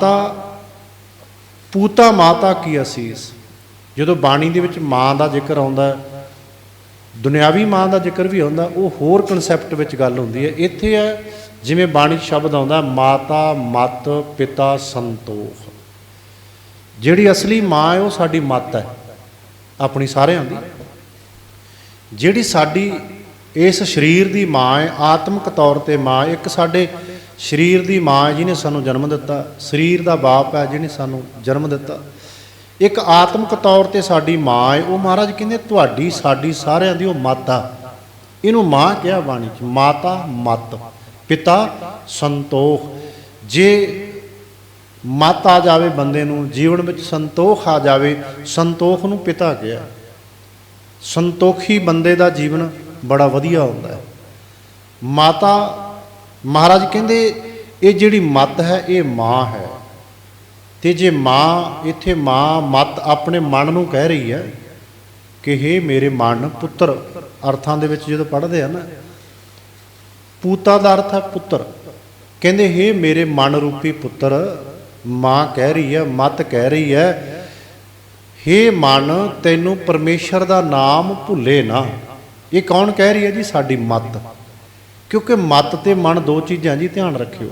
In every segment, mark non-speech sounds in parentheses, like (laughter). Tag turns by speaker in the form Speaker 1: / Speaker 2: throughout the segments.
Speaker 1: ਤਾਂ ਪੂਤਾ ਮਾਤਾ ਕੀ ਅਸੀਸ? ਜਦੋਂ ਬਾਣੀ ਦੇ ਵਿੱਚ ਮਾਂ ਦਾ ਜ਼ਿਕਰ ਆਉਂਦਾ, ਦੁਨਿਆਵੀ ਮਾਂ ਦਾ ਜ਼ਿਕਰ ਵੀ ਆਉਂਦਾ ਉਹ ਹੋਰ ਕਨਸੈਪਟ ਵਿੱਚ ਗੱਲ ਹੁੰਦੀ ਹੈ। ਇੱਥੇ ਹੈ, ਜਿਵੇਂ ਬਾਣੀ 'ਚ ਸ਼ਬਦ ਆਉਂਦਾ, ਮਾਤਾ, ਮਤ, ਪਿਤਾ, ਸੰਤੋਖ। ਜਿਹੜੀ ਅਸਲੀ ਮਾਂ ਹੈ, ਉਹ ਸਾਡੀ ਮਤ ਹੈ, ਆਪਣੀ ਸਾਰਿਆਂ ਦੀ। ਜਿਹੜੀ ਸਾਡੀ ਇਸ ਸਰੀਰ ਦੀ ਮਾਂ ਹੈ, ਆਤਮਿਕ ਤੌਰ ਤੇ ਮਾਂ, ਇੱਕ ਸਾਡੇ ਸਰੀਰ ਦੀ ਮਾਂ ਹੈ ਜਿਹਨੇ ਸਾਨੂੰ ਜਨਮ ਦਿੱਤਾ, ਸਰੀਰ ਦਾ ਬਾਪ ਹੈ ਜਿਹਨੇ ਸਾਨੂੰ ਜਨਮ ਦਿੱਤਾ। ਇੱਕ ਆਤਮਿਕ ਤੌਰ ਤੇ ਸਾਡੀ ਮਾਂ ਹੈ, ਉਹ ਮਹਾਰਾਜ ਕਹਿੰਦੇ, ਤੁਹਾਡੀ, ਸਾਡੀ ਸਾਰਿਆਂ ਦੀ ਉਹ ਮਾਤਾ ਇਹਨੂੰ ਮਾਂ ਕਿਹਾ ਬਾਣੀ ਚ, ਮਾਤਾ ਮਤ, ਪਿਤਾ ਸੰਤੋਖ। ਜੇ ਮਤ ਆ ਜਾਵੇ ਬੰਦੇ ਨੂੰ, ਜੀਵਨ ਵਿੱਚ ਸੰਤੋਖ ਆ ਜਾਵੇ, ਸੰਤੋਖ ਨੂੰ ਪਿਤਾ ਕਿਹਾ। ਸੰਤੋਖੀ ਬੰਦੇ ਦਾ ਜੀਵਨ ਬੜਾ ਵਧੀਆ ਹੁੰਦਾ ਹੈ। ਮਾਤਾ ਮਹਾਰਾਜ ਕਹਿੰਦੇ ਇਹ ਜਿਹੜੀ ਮਤ ਹੈ ਇਹ ਮਾਂ ਹੈ ਤੇ ਜੇ ਮਾਂ ਇੱਥੇ ਮਾਂ ਮਤ ਆਪਣੇ ਮਨ ਨੂੰ ਕਹਿ ਰਹੀ ਹੈ ਕਿ हे ਮੇਰੇ ਮਨ ਪੁੱਤਰ ਅਰਥਾਂ ਦੇ ਵਿੱਚ ਜਦੋਂ ਪੜ੍ਹਦੇ ਆ ਨਾ ਪੂਤਾ ਦਾ ਅਰਥ ਹੈ ਪੁੱਤਰ ਕਹਿੰਦੇ हे ਮੇਰੇ ਮਨ ਰੂਪੀ ਪੁੱਤਰ ਮਾਂ ਕਹਿ ਰਹੀ ਹੈ ਮਤ ਕਹਿ ਰਹੀ ਹੈ हे ਮਨ ਤੈਨੂੰ ਪਰਮੇਸ਼ਰ ਦਾ ਨਾਮ ਭੁੱਲੇ ਨਾ ਇਹ ਕੌਣ ਕਹਿ ਰਹੀ ਹੈ ਜੀ ਸਾਡੀ ਮਤ ਕਿਉਂਕਿ ਮਤ ਤੇ ਮਨ ਦੋ ਚੀਜ਼ਾਂ ਜੀ ਧਿਆਨ ਰੱਖਿਓ।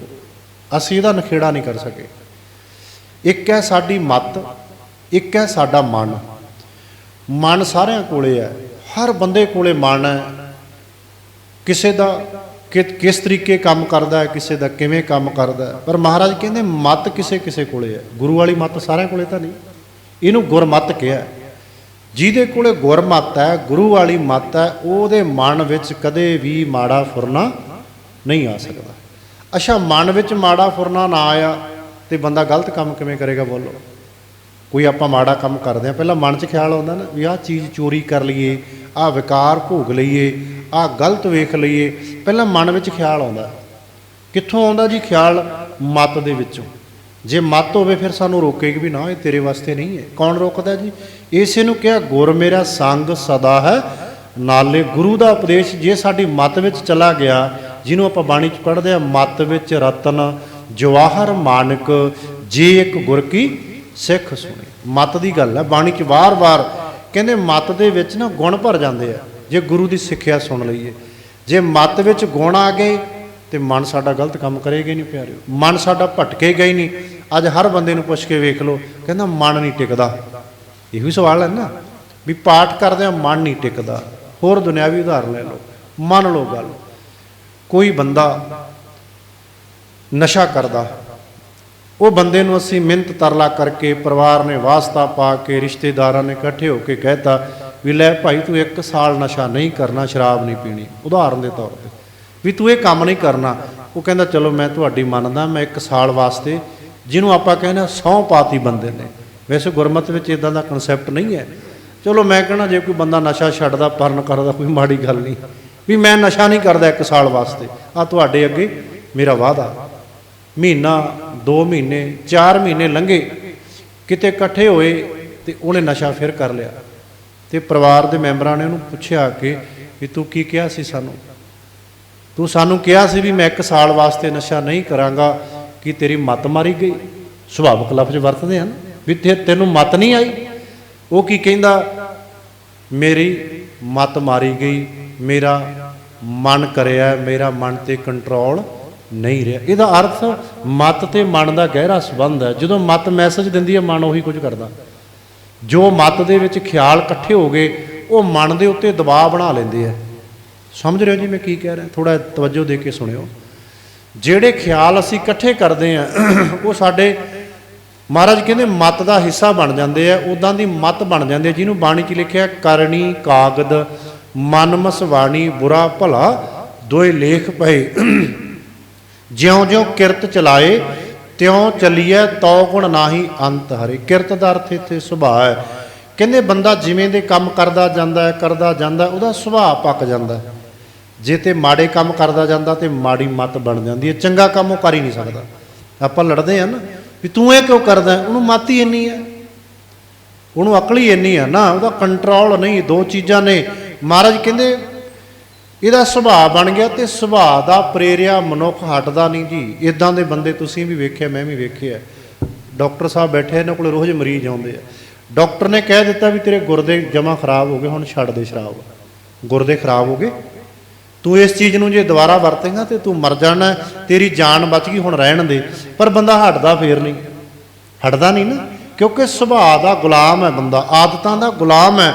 Speaker 1: ਅਸੀਂ ਇਹਦਾ ਨਖੇੜਾ ਨਹੀਂ ਕਰ ਸਕੇ। ਇੱਕ ਹੈ ਸਾਡੀ ਮਤ, ਇੱਕ ਹੈ ਸਾਡਾ ਮਨ। ਮਨ ਸਾਰਿਆਂ ਕੋਲੇ ਹੈ। ਹਰ ਬੰਦੇ ਕੋਲੇ ਮਨ ਹੈ। ਕਿਸੇ ਦਾ ਕਿ- ਕਿਸ ਤਰੀਕੇ ਕੰਮ ਕਰਦਾ ਹੈ, ਕਿਸੇ ਦਾ ਕਿਵੇਂ ਕੰਮ ਕਰਦਾ ਪਰ ਮਹਾਰਾਜ ਕਹਿੰਦੇ ਮਤ ਕਿਸੇ ਕਿਸੇ ਕੋਲੇ ਹੈ। ਗੁਰੂ ਵਾਲੀ ਮਤ ਸਾਰਿਆਂ ਕੋਲੇ ਤਾਂ ਨਹੀਂ। ਇਹਨੂੰ ਗੁਰਮਤ ਕਿਹਾ ਜਿਹਦੇ ਕੋਲੇ ਗੁਰਮਤ ਹੈ, ਗੁਰੂ ਵਾਲੀ ਮਤ ਹੈ, ਉਹਦੇ ਮਨ ਵਿੱਚ ਕਦੇ ਵੀ ਮਾੜਾ ਫੁਰਨਾ ਨਹੀਂ ਆ ਸਕਦਾ। ਅੱਛਾ, ਮਨ ਵਿੱਚ ਮਾੜਾ ਫੁਰਨਾ ਨਾ ਆਇਆ ਤੇ ਬੰਦਾ ਗਲਤ ਕੰਮ ਕਿਵੇਂ ਕਰੇਗਾ ਬੋਲੋ? ਕੋਈ ਆਪਾਂ ਮਾੜਾ ਕੰਮ ਕਰਦੇ ਆ ਪਹਿਲਾਂ ਮਨ 'ਚ ਖਿਆਲ ਆਉਂਦਾ ਨਾ ਵੀ ਆਹ ਚੀਜ਼ ਚੋਰੀ ਕਰ ਲਈਏ, ਆਹ ਵਿਕਾਰ ਭੋਗ ਲਈਏ, ਆਹ ਗਲਤ ਵੇਖ ਲਈਏ, ਪਹਿਲਾਂ ਮਨ ਵਿੱਚ ਖਿਆਲ ਆਉਂਦਾ। ਕਿੱਥੋਂ ਆਉਂਦਾ ਜੀ ਖਿਆਲ? ਮਤ ਦੇ ਵਿੱਚੋਂ। ਜੇ ਮਤ ਹੋਵੇ ਫਿਰ ਸਾਨੂੰ ਰੋਕੇਗੀ ਵੀ ਨਾ, ਇਹ ਤੇਰੇ ਵਾਸਤੇ ਨਹੀਂ ਹੈ। ਕੌਣ ਰੋਕਦਾ ਜੀ? ਇਸੇ ਨੂੰ ਕਿਹਾ, ਗੁਰ ਮੇਰਾ ਸੰਗ ਸਦਾ ਹੈ। ਨਾਲੇ ਗੁਰੂ ਦਾ ਉਪਦੇਸ਼, ਜੇ ਸਾਡੀ ਮਤ ਵਿੱਚ ਚਲਾ ਗਿਆ, ਜਿਹਨੂੰ ਆਪਾਂ ਬਾਣੀ 'ਚ ਪੜ੍ਹਦੇ ਆ ਮਤ ਵਿੱਚ ਰਤਨ, ਜਵਾਹਰ ਮਾਨਕ, ਜੇ ਇੱਕ ਗੁਰ ਕੀ ਸਿੱਖ ਸੁਣੇ। ਮਤ ਦੀ ਗੱਲ ਹੈ, ਬਾਣੀ 'ਚ ਵਾਰ-ਵਾਰ ਕਹਿੰਦੇ ਮਤ ਦੇ ਵਿੱਚ ਨਾ ਗੁਣ ਭਰ ਜਾਂਦੇ ਆ, ਜੇ ਗੁਰੂ ਦੀ ਸਿੱਖਿਆ ਸੁਣ ਲਈਏ। ਜੇ ਮਤ ਵਿੱਚ ਗੁਣ ਆ ਗਏ, ਤੇ ਮਨ ਸਾਡਾ ਗਲਤ ਕੰਮ ਕਰੇਗਾ ਹੀ ਨਹੀਂ ਪਿਆਰਿਓ। ਮਨ ਸਾਡਾ ਭਟਕੇਗਾ ਹੀ ਨਹੀਂ। ਅੱਜ ਹਰ ਬੰਦੇ ਨੂੰ ਪੁੱਛ ਕੇ ਵੇਖ ਲਓ, ਕਹਿੰਦਾ ਮਨ ਨਹੀਂ ਟਿਕਦਾ। ਇਹੋ ਹੀ ਸਵਾਲ ਹੈ ਨਾ, ਵੀ ਪਾਠ ਕਰਦੇ ਆ, ਮਨ ਨਹੀਂ ਟਿਕਦਾ। ਹੋਰ ਦੁਨਿਆਵੀ ਉਦਾਹਰਨ ਲੈ ਲਓ, ਮੰਨ ਲਓ ਗੱਲ। ਕੋਈ ਬੰਦਾ ਨਸ਼ਾ ਕਰਦਾ, ਉਹ ਬੰਦੇ ਨੂੰ ਅਸੀਂ ਮਿਹਨਤ ਤਰਲਾ ਕਰਕੇ ਪਰਿਵਾਰ ਨੇ ਵਾਸਤਾ ਪਾ ਕੇ, ਰਿਸ਼ਤੇਦਾਰਾਂ ਨੇ ਇਕੱਠੇ ਹੋ ਕੇ ਕਹਿਤਾ ਵੀ ਲੈ ਭਾਈ ਤੂੰ ਇੱਕ ਸਾਲ ਨਸ਼ਾ ਨਹੀਂ ਕਰਨਾ, ਸ਼ਰਾਬ ਨਹੀਂ ਪੀਣੀ। ਉਦਾਹਰਨ ਦੇ ਤੌਰ ਤੇ ਵੀ ਤੂੰ ਇਹ ਕੰਮ ਨਹੀਂ ਕਰਨਾ। ਉਹ ਕਹਿੰਦਾ, ਚਲੋ ਮੈਂ ਤੁਹਾਡੀ ਮੰਨਦਾ, ਮੈਂ ਇੱਕ ਸਾਲ ਵਾਸਤੇ ਜਿਹਨੂੰ ਆਪਾਂ ਕਹਿੰਦੇ ਸੌ ਪਾਤੀ ਬੰਦੇ ਨੇ। ਵੈਸੇ ਗੁਰਮਤ ਵਿੱਚ ਇਦਾਂ ਦਾ ਕਨਸੈਪਟ ਨਹੀਂ ਹੈ। ਚਲੋ ਮੈਂ ਕਹਣਾ ਜੇ ਕੋਈ ਬੰਦਾ ਨਸ਼ਾ ਛੱਡਦਾ, ਪਰਨ ਕਰਦਾ, ਕੋਈ ਮਾੜੀ ਗੱਲ ਨਹੀਂ। ਵੀ ਮੈਂ ਨਸ਼ਾ ਨਹੀਂ ਕਰਦਾ ਇੱਕ ਸਾਲ ਵਾਸਤੇ। ਆ ਤੁਹਾਡੇ ਅੱਗੇ ਮੇਰਾ ਵਾਅਦਾ। ਮਹੀਨਾ 2 ਮਹੀਨੇ 4 ਮਹੀਨੇ ਲੰਘੇ। ਕਿਤੇ ਇਕੱਠੇ ਹੋਏ ਤੇ ਉਹਨੇ ਨਸ਼ਾ ਫਿਰ ਕਰ ਲਿਆ। ਤੇ ਪਰਿਵਾਰ ਦੇ ਮੈਂਬਰਾਂ ਨੇ ਉਹਨੂੰ ਪੁੱਛਿਆ ਕਿ ਵੀ ਤੂੰ ਕੀ ਕਿਹਾ ਸੀ ਸਾਨੂੰ? ਤੂੰ ਸਾਨੂੰ ਕਿਹਾ ਸੀ ਵੀ ਮੈਂ ਇੱਕ ਸਾਲ ਵਾਸਤੇ ਨਸ਼ਾ ਨਹੀਂ ਕਰਾਂਗਾ। ਕਿ ਤੇਰੀ ਮਤ ਮਾਰੀ ਗਈ। ਸੁਭਾਵਕ ਲਫ਼ਜ਼ ਵਰਤਦੇ ਹਨ। ਵੀ ਤੇ ਤੈਨੂੰ ਮਤ ਨਹੀਂ ਆਈ। ਉਹ ਕੀ ਕਹਿੰਦਾ, ਮੇਰੀ ਮਤ ਮਾਰੀ ਗਈ। ਮੇਰਾ ਮਨ ਕਰਿਆ, ਮੇਰਾ ਮਨ ਤੇ ਕੰਟਰੋਲ ਨਹੀਂ ਰਿਹਾ। ਇਹਦਾ ਅਰਥ ਮਤ ਤੇ ਮਨ ਦਾ ਗਹਿਰਾ ਸੰਬੰਧ ਹੈ। ਜਦੋਂ ਮਤ ਮੈਸੇਜ ਦਿੰਦੀ ਹੈ, ਮਨ ਉਹੀ ਕੁਝ ਕਰਦਾ। ਜੋ ਮਤ ਦੇ ਵਿੱਚ ਖਿਆਲ ਇਕੱਠੇ ਹੋ ਗਏ, ਉਹ ਮਨ ਦੇ ਉੱਤੇ ਦਬਾਅ ਬਣਾ ਲੈਂਦੇ ਆ। ਸਮਝ ਰਹੇ ਹੋ ਜੀ ਮੈਂ ਕੀ ਕਹਿ ਰਿਹਾ? ਥੋੜਾ ਤਵੱਜੋ ਦੇ ਕੇ ਸੁਣਿਓ। ਜਿਹੜੇ ਖਿਆਲ ਅਸੀਂ ਇਕੱਠੇ ਕਰਦੇ ਆ ਉਹ ਸਾਡੇ ਮਹਾਰਾਜ ਕਹਿੰਦੇ ਮਤ ਦਾ ਹਿੱਸਾ ਬਣ ਜਾਂਦੇ ਆ ਉਦਾਂ ਦੀ ਮਤ ਬਣ ਜਾਂਦੇ ਆ, ਜਿਹਨੂੰ ਬਾਣੀ 'ਚ ਲਿਖਿਆ ਕਰਨੀ ਕਾਗਦ ਮਨਮਸ ਮਸਵਾਣੀ ਬੁਰਾ ਭਲਾ, ਦੋਏ ਲੇਖ ਪਏ। ਜਿਉਂ-ਜਿਉਂ ਕਿਰਤ ਚਲਾਏ, ਤਿਉਂ ਚੱਲੀਐ ਤਉ ਗੁਣ ਨਾਹੀ ਅੰਤ ਹਰੇ। ਕਿਰਤ ਦਾ ਅਰਥ ਇੱਥੇ ਸੁਭਾਅ ਹੈ। ਕਹਿੰਦੇ ਬੰਦਾ ਜਿਵੇਂ ਦੇ ਕੰਮ ਕਰਦਾ ਜਾਂਦਾ ਹੈ ਕਰਦਾ ਜਾਂਦਾ, ਉਹਦਾ ਸੁਭਾਅ ਪੱਕ ਜਾਂਦਾ। ਹੈ। ਜੇ ਤੇ ਮਾੜੇ ਕੰਮ ਕਰਦਾ ਜਾਂਦਾ ਤੇ ਮਾੜੀ ਮਤ ਬਣ ਜਾਂਦੀ ਹੈ, ਚੰਗਾ ਕੰਮ ਉਹ ਕਰ ਹੀ ਨਹੀਂ ਸਕਦਾ। ਆਪਾਂ ਲੜਦੇ ਆ ਨਾ ਵੀ ਤੂੰ ਇਹ ਕਿਉਂ ਕਰਦਾ ਉਹਨੂੰ ਮਤ ਹੀ ਇੰਨੀ ਹੈ। ਉਹਨੂੰ ਅਕਲ ਹੀ ਇੰਨੀ ਆ ਨਾ, ਉਹਦਾ ਕੰਟਰੋਲ ਨਹੀਂ, ਦੋ ਚੀਜ਼ਾਂ ਨੇ। ਮਹਾਰਾਜ ਕਹਿੰਦੇ, ਇਹਦਾ ਸੁਭਾਅ ਬਣ ਗਿਆ ਤੇ ਸੁਭਾਅ ਦਾ ਪ੍ਰੇਰਿਆ ਮਨੁੱਖ ਹਟਦਾ ਨਹੀਂ ਜੀ। ਇਦਾਂ ਦੇ ਬੰਦੇ ਤੁਸੀਂ ਵੀ ਵੇਖਿਆ, ਮੈਂ ਵੀ ਵੇਖਿਆ। ਡਾਕਟਰ ਸਾਹਿਬ ਬੈਠੇ ਇਹਨਾਂ ਕੋਲ ਰੋਜ਼ ਮਰੀਜ਼ ਆਉਂਦੇ ਆ। ਡਾਕਟਰ ਨੇ ਕਹਿ ਦਿੱਤਾ ਵੀ ਤੇਰੇ ਗੁਰਦੇ ਜਮਾ ਖਰਾਬ ਹੋ ਗਏ, ਹੁਣ ਛੱਡ ਦੇ ਸ਼ਰਾਬ। ਗੁਰਦੇ ਖਰਾਬ ਹੋ ਗਏ ਤੂੰ ਇਸ ਚੀਜ਼ ਨੂੰ ਜੇ ਦੁਬਾਰਾ ਵਰਤੇਂਗਾ ਤੇ ਤੂੰ ਮਰ ਜਾਣਾ, ਤੇਰੀ ਜਾਨ ਬਚ ਗਈ ਹੁਣ ਰਹਿਣ ਦੇ। ਪਰ ਬੰਦਾ ਹਟਦਾ ਫੇਰ ਨਹੀਂ। ਹਟਦਾ ਨਹੀਂ ਨਾ, ਕਿਉਂਕਿ ਸੁਭਾਅ ਦਾ ਗੁਲਾਮ ਹੈ ਬੰਦਾ, ਆਦਤਾਂ ਦਾ ਗੁਲਾਮ ਹੈ।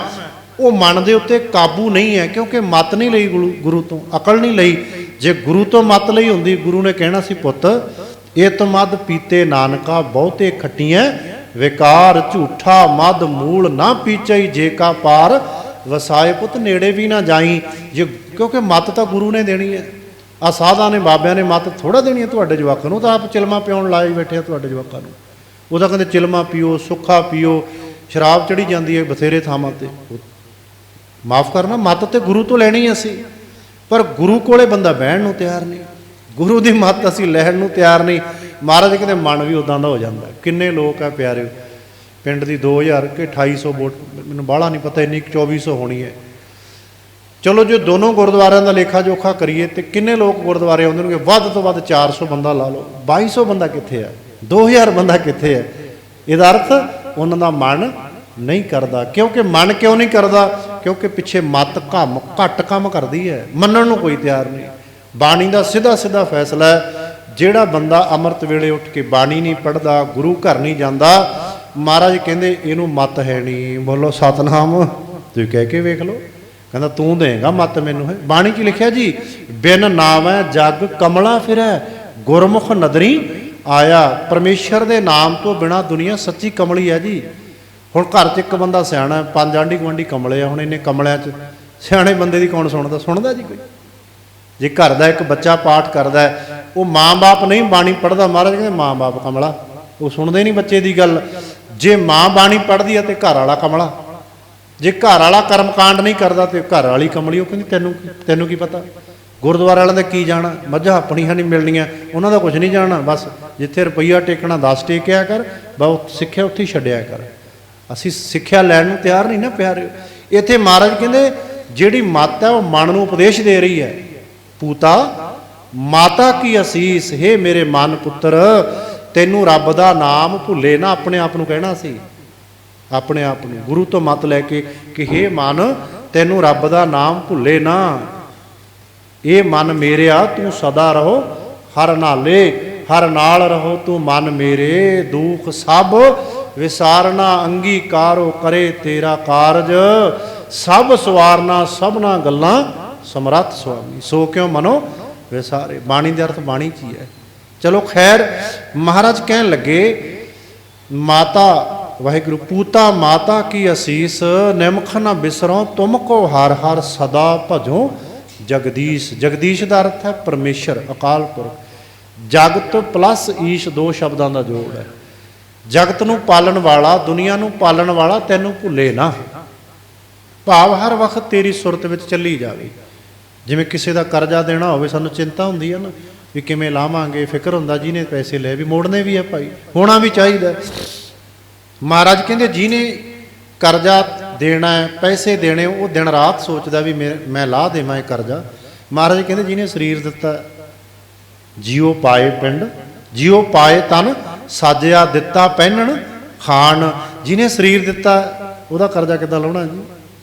Speaker 1: ਉਹ ਮਨ ਦੇ ਉੱਤੇ ਕਾਬੂ ਨਹੀਂ ਹੈ, ਕਿਉਂਕਿ ਮਤ ਨਹੀਂ ਲਈ ਗੁਰੂ- ਗੁਰੂ ਤੋਂ, ਅਕਲ ਨਹੀਂ ਲਈ। ਜੇ ਗੁਰੂ ਤੋਂ ਮਤ ਲਈ ਹੁੰਦੀ, ਗੁਰੂ ਨੇ ਕਹਿਣਾ ਸੀ, ਪੁੱਤ, ਇਹ ਇਤਮਦ ਪੀਤੇ ਨਾਨਕਾ ਬਹੁਤੇ ਖੱਟੀਆਂ ਵਿਕਾਰ ਝੂਠਾ ਮਦ ਮੂਲ ਨਾ ਪੀਚਈ, ਜੇ ਕਾ ਪਾਰ ਵਸਾਏ ਪੁੱਤ, ਨੇੜੇ ਵੀ ਨਾ ਜਾਈ। ਜੇ ਕਿਉਂਕਿ ਮਤ ਤਾਂ ਗੁਰੂ ਨੇ ਦੇਣੀ ਹੈ। ਆ ਸਾਧਾਂ ਨੇ, ਬਾਬਿਆਂ ਨੇ ਮਤ ਥੋੜਾ ਦੇਣੀ ਹੈ ਤੁਹਾਡੇ ਜਵਾਕਾਂ ਨੂੰ। ਤਾਂ ਆਪ ਚਿਲਮਾ ਪਿਉਣ ਲਾਏ ਬੈਠੇ ਆ ਤੁਹਾਡੇ ਜਵਾਕਾਂ ਨੂੰ। ਉਹਦਾ ਕਹਿੰਦੇ ਚਿਲਮਾ ਪੀਓ, ਸੁੱਖਾ ਪੀਓ। ਸ਼ਰਾਬ ਚੜੀ ਜਾਂਦੀ ਹੈ ਬਥੇਰੇ ਥਾਵਾਂ ਤੇ। ਮਾਫ ਕਰਨਾ, ਮਤ ਤੇ ਗੁਰੂ ਤੋਂ ਲੈਣੀ ਅਸੀਂ। ਪਰ ਗੁਰੂ ਕੋਲੇ ਬੰਦਾ ਬਹਿਣ ਨੂੰ ਤਿਆਰ ਨਹੀਂ। ਗੁਰੂ ਦੀ ਮੱਤ ਅਸੀਂ ਲੈਣ ਨੂੰ ਤਿਆਰ ਨਹੀਂ। ਮਹਾਰਾਜ ਕਹਿੰਦੇ, ਮਨ ਵੀ ਉਦਾਂ ਦਾ ਹੋ ਜਾਂਦਾ। ਕਿੰਨੇ ਲੋਕ ਆ ਪਿਆਰੇ। ਪਿੰਡ ਦੀ 2000 ਕਿ 2800 ਵੋਟ, ਮੈਨੂੰ ਬਾਹਲਾ ਨਹੀਂ ਪਤਾ, ਇੰਨੀ ਕੁ 2400 ਹੋਣੀ ਹੈ। ਚਲੋ ਜੇ ਦੋਨੋਂ ਗੁਰਦੁਆਰਿਆਂ ਦਾ ਲੇਖਾ ਜੋਖਾ ਕਰੀਏ, ਤੇ ਕਿੰਨੇ ਲੋਕ ਗੁਰਦੁਆਰੇ ਆਉਂਦੇ ਨੇ ਵੱਧ ਤੋਂ ਵੱਧ 400 ਬੰਦਾ ਲਾ ਲਓ। 2200 ਬੰਦਾ ਕਿੱਥੇ ਹੈ 2000 ਬੰਦਾ ਕਿੱਥੇ ਹੈ ਇਹਦਾ ਅਰਥ ਉਹਨਾਂ ਦਾ ਮਨ ਨਹੀਂ ਕਰਦਾ। ਕਿਉਂਕਿ ਮਨ ਕਿਉਂ ਨਹੀਂ ਕਰਦਾ? ਕਿਉਂਕਿ ਪਿੱਛੇ ਮਤ ਕੰਮ ਘੱਟ ਕੰਮ ਕਰਦੀ ਹੈ। ਮੰਨਣ ਨੂੰ ਕੋਈ ਤਿਆਰ ਨਹੀਂ। ਬਾਣੀ ਦਾ ਸਿੱਧਾ ਸਿੱਧਾ ਫੈਸਲਾ ਹੈ, ਜਿਹੜਾ ਬੰਦਾ ਅੰਮ੍ਰਿਤ ਵੇਲੇ ਉੱਠ ਕੇ ਬਾਣੀ ਨਹੀਂ ਪੜਦਾ ਗੁਰੂ ਘਰ ਨਹੀਂ ਜਾਂਦਾ ਮਹਾਰਾਜ ਕਹਿੰਦੇ, ਇਹਨੂੰ ਮਤ ਹੈ ਨਹੀਂ ਬੋਲੋ, ਸਤਨਾਮ। ਤੁਸੀਂ ਕਹਿ ਕੇ ਵੇਖ ਲਓ। ਕਹਿੰਦਾ, ਤੂੰ ਦੇਗਾ ਮਤ ਮੈਨੂੰ ਹੈ। ਬਾਣੀ 'ਚ ਲਿਖਿਆ ਜੀ, ਬਿਨ ਨਾਮ ਹੈ ਜਗ ਕਮਲਾ ਫਿਰੈ, ਗੁਰਮੁਖ ਨਦਰੀ ਆਇਆ। ਪਰਮੇਸ਼ਰ ਦੇ ਨਾਮ ਤੋਂ ਬਿਨਾ ਦੁਨੀਆ ਸੱਚੀ ਕਮਲੀ ਹੈ ਜੀ। ਹੁਣ ਘਰ 'ਚ ਇੱਕ ਬੰਦਾ ਸਿਆਣਾ ਪੰਜ ਆਂਢੀ ਗੁਆਂਢੀ ਕਮਲੇ ਆ, ਹੁਣ ਇਹਨੇ ਕਮਲਿਆਂ 'ਚ, ਸਿਆਣੇ ਬੰਦੇ ਦੀ ਕੌਣ ਸੁਣਦਾ? ਸੁਣਦਾ ਜੀ ਕੋਈ? ਜੇ ਘਰ ਦਾ ਇੱਕ ਬੱਚਾ ਪਾਠ ਕਰਦਾ ਉਹ ਮਾਂ-ਬਾਪ ਨਹੀਂ ਬਾਣੀ ਪੜਦਾ ਮਹਾਰਾਜ ਕਹਿੰਦੇ, ਮਾਂ-ਬਾਪ ਕਮਲਾ। ਉਹ ਸੁਣਦੇ ਨਹੀਂ ਬੱਚੇ ਦੀ ਗੱਲ। ਜੇ ਮਾਂ ਬਾਣੀ ਪੜ੍ਹਦੀ ਹੈ ਤੇ ਘਰ ਵਾਲਾ ਕਮਲਾ। ਜੇ ਘਰ ਵਾਲਾ ਕਰਮਕਾਂਡ ਨਹੀਂ ਕਰਦਾ ਤੇ ਘਰ ਵਾਲੀ ਕਮਲੀ, ਉਹ ਕਹਿੰਦੀ ਤੈਨੂੰ ਤੈਨੂੰ ਕੀ ਪਤਾ? ਗੁਰਦੁਆਰੇ ਵਾਲਿਆਂ ਦਾ ਕੀ ਜਾਣਾ? ਮੱਝਾਂ ਆਪਣੀਆਂ ਨਹੀਂ ਮਿਲਣੀਆਂ, ਉਹਨਾਂ ਦਾ ਕੁਝ ਨਹੀਂ ਜਾਣਾ। ਬਸ ਜਿੱਥੇ ਰੁਪਈਆ ਟੇਕਣਾ 10 ਟੇਕਿਆ ਕਰ ਬਹੁਤ ਸਿੱਖਿਆ ਉੱਥੇ ਹੀ ਛੱਡਿਆ ਕਰ। ਅਸੀਂ ਸਿੱਖਿਆ ਲੈਣ ਨੂੰ ਤਿਆਰ ਨਹੀਂ ਨਾ ਪਿਆਰੇ ਇੱਥੇ ਮਹਾਰਾਜ ਕਹਿੰਦੇ, ਜਿਹੜੀ ਮਾਤਾ ਉਹ ਮਨ ਨੂੰ ਉਪਦੇਸ਼ ਦੇ ਰਹੀ ਹੈ। ਪੂਤਾ, ਮਾਤਾ ਕੀ ਅਸੀਸ? ਹੈ ਮੇਰੇ ਮਨ ਪੁੱਤਰ ਤੈਨੂੰ ਰੱਬ ਦਾ ਨਾਮ ਭੁੱਲੇ ਨਾ, ਆਪਣੇ ਆਪ ਨੂੰ ਕਹਿਣਾ ਸੀ। ਆਪਣੇ ਆਪ ਨੂੰ। ਗੁਰੂ ਤੋਂ ਮਤ ਲੈ ਕੇ ਕਿ ਹੇ ਮਨ, ਤੈਨੂੰ ਰੱਬ ਦਾ ਨਾਮ ਭੁੱਲੇ ਨਾ। ਇਹ ਮਨ ਮੇਰਿਆ ਤੂੰ ਸਦਾ ਰਹੋ, ਹਰ ਨਾਲੇ, ਹਰ ਨਾਲ ਰਹੋ, ਤੂੰ ਮਨ ਮੇਰੇ, ਦੁੱਖ ਸਭ ਵਿਸਾਰਨਾ, ਅੰਗੀਕਾਰੋ ਕਰੇ ਤੇਰਾ ਕਾਰਜ। ਸਭ ਸਵਾਰਨਾ, ਸਭਨਾ ਗੱਲਾਂ ਸਮਰੱਥ ਸੁਆਮੀ ਸੋ ਕਿਉ ਮਨੋ? ਵਿਸਾਰੇ। ਬਾਣੀ ਦੇ ਅਰਥ ਬਾਣੀ ਚ ਹੀ ਹੈ। ਚਲੋ ਖੈਰ, ਮਹਾਰਾਜ ਕਹਿਣ ਲੱਗੇ, ਮਾਤਾ, ਵਾਹਿਗੁਰੂ, ਪੂਤਾ ਮਾਤਾ ਕੀ ਅਸੀਸ ਨਿਮਖ ਨਾ ਬਿਸਰੋ ਤੁਮ ਕੋ ਹਰ ਹਰ ਸਦਾ ਭਜੋ ਜਗਦੀਸ਼। ਜਗਦੀਸ਼ ਦਾ ਅਰਥ ਹੈ ਪਰਮੇਸ਼ਰ, ਅਕਾਲ ਪੁਰਖ। ਜਗਤ ਪਲੱਸ ਈਸ਼ ਦੋ ਸ਼ਬਦਾਂ ਦਾ ਜੋੜ ਹੈ। ਜਗਤ ਨੂੰ ਪਾਲਣ ਵਾਲਾ, ਦੁਨੀਆ ਨੂੰ ਪਾਲਣ ਵਾਲਾ ਤੈਨੂੰ ਭੁੱਲੇ ਨਾ। ਭਾਵ ਹਰ ਵਕਤ ਤੇਰੀ ਸੁਰਤ ਵਿੱਚ ਚੱਲੀ ਜਾਵੇ। ਜਿਵੇਂ ਕਿਸੇ ਦਾ ਕਰਜ਼ਾ ਦੇਣਾ ਹੋਵੇ, ਸਾਨੂੰ ਚਿੰਤਾ ਹੁੰਦੀ ਹੈ ਨਾ। ਵੀ ਕਿਵੇਂ ਲਾਵਾਂਗੇ, ਫਿਕਰ ਹੁੰਦਾ ਜਿਹਨੇ ਪੈਸੇ ਲਏ ਵੀ, ਮੋੜਨੇ ਵੀ ਹੈ ਭਾਈ। ਹੋਣਾ ਵੀ ਚਾਹੀਦਾ। ਮਹਾਰਾਜ ਕਹਿੰਦੇ, ਜਿਹਨੇ ਕਰਜ਼ਾ ਦੇਣਾ ਹੈ, ਪੈਸੇ ਦੇਣੇ, ਉਹ ਦਿਨ ਰਾਤ ਸੋਚਦਾ ਵੀ ਮੈਂ ਮੈਂ ਲਾਹ ਦੇਵਾਂ ਇਹ ਕਰਜ਼ਾ। ਮਹਾਰਾਜ ਕਹਿੰਦੇ, ਜਿਹਨੇ ਸਰੀਰ ਦਿੱਤਾ, ਜਿਉ ਪਾਏ ਪਿੰਡ, ਜਿਉ ਪਾਏ ਤਨ, ਸਾਜਿਆ ਦਿੱਤਾ ਪਹਿਨਣ, ਖਾਣ। ਜਿਹਨੇ ਸਰੀਰ ਦਿੱਤਾ, ਉਹਦਾ ਕਰਜ਼ਾ ਕਿੱਦਾਂ ਲਾਉਣਾ ਜੀ?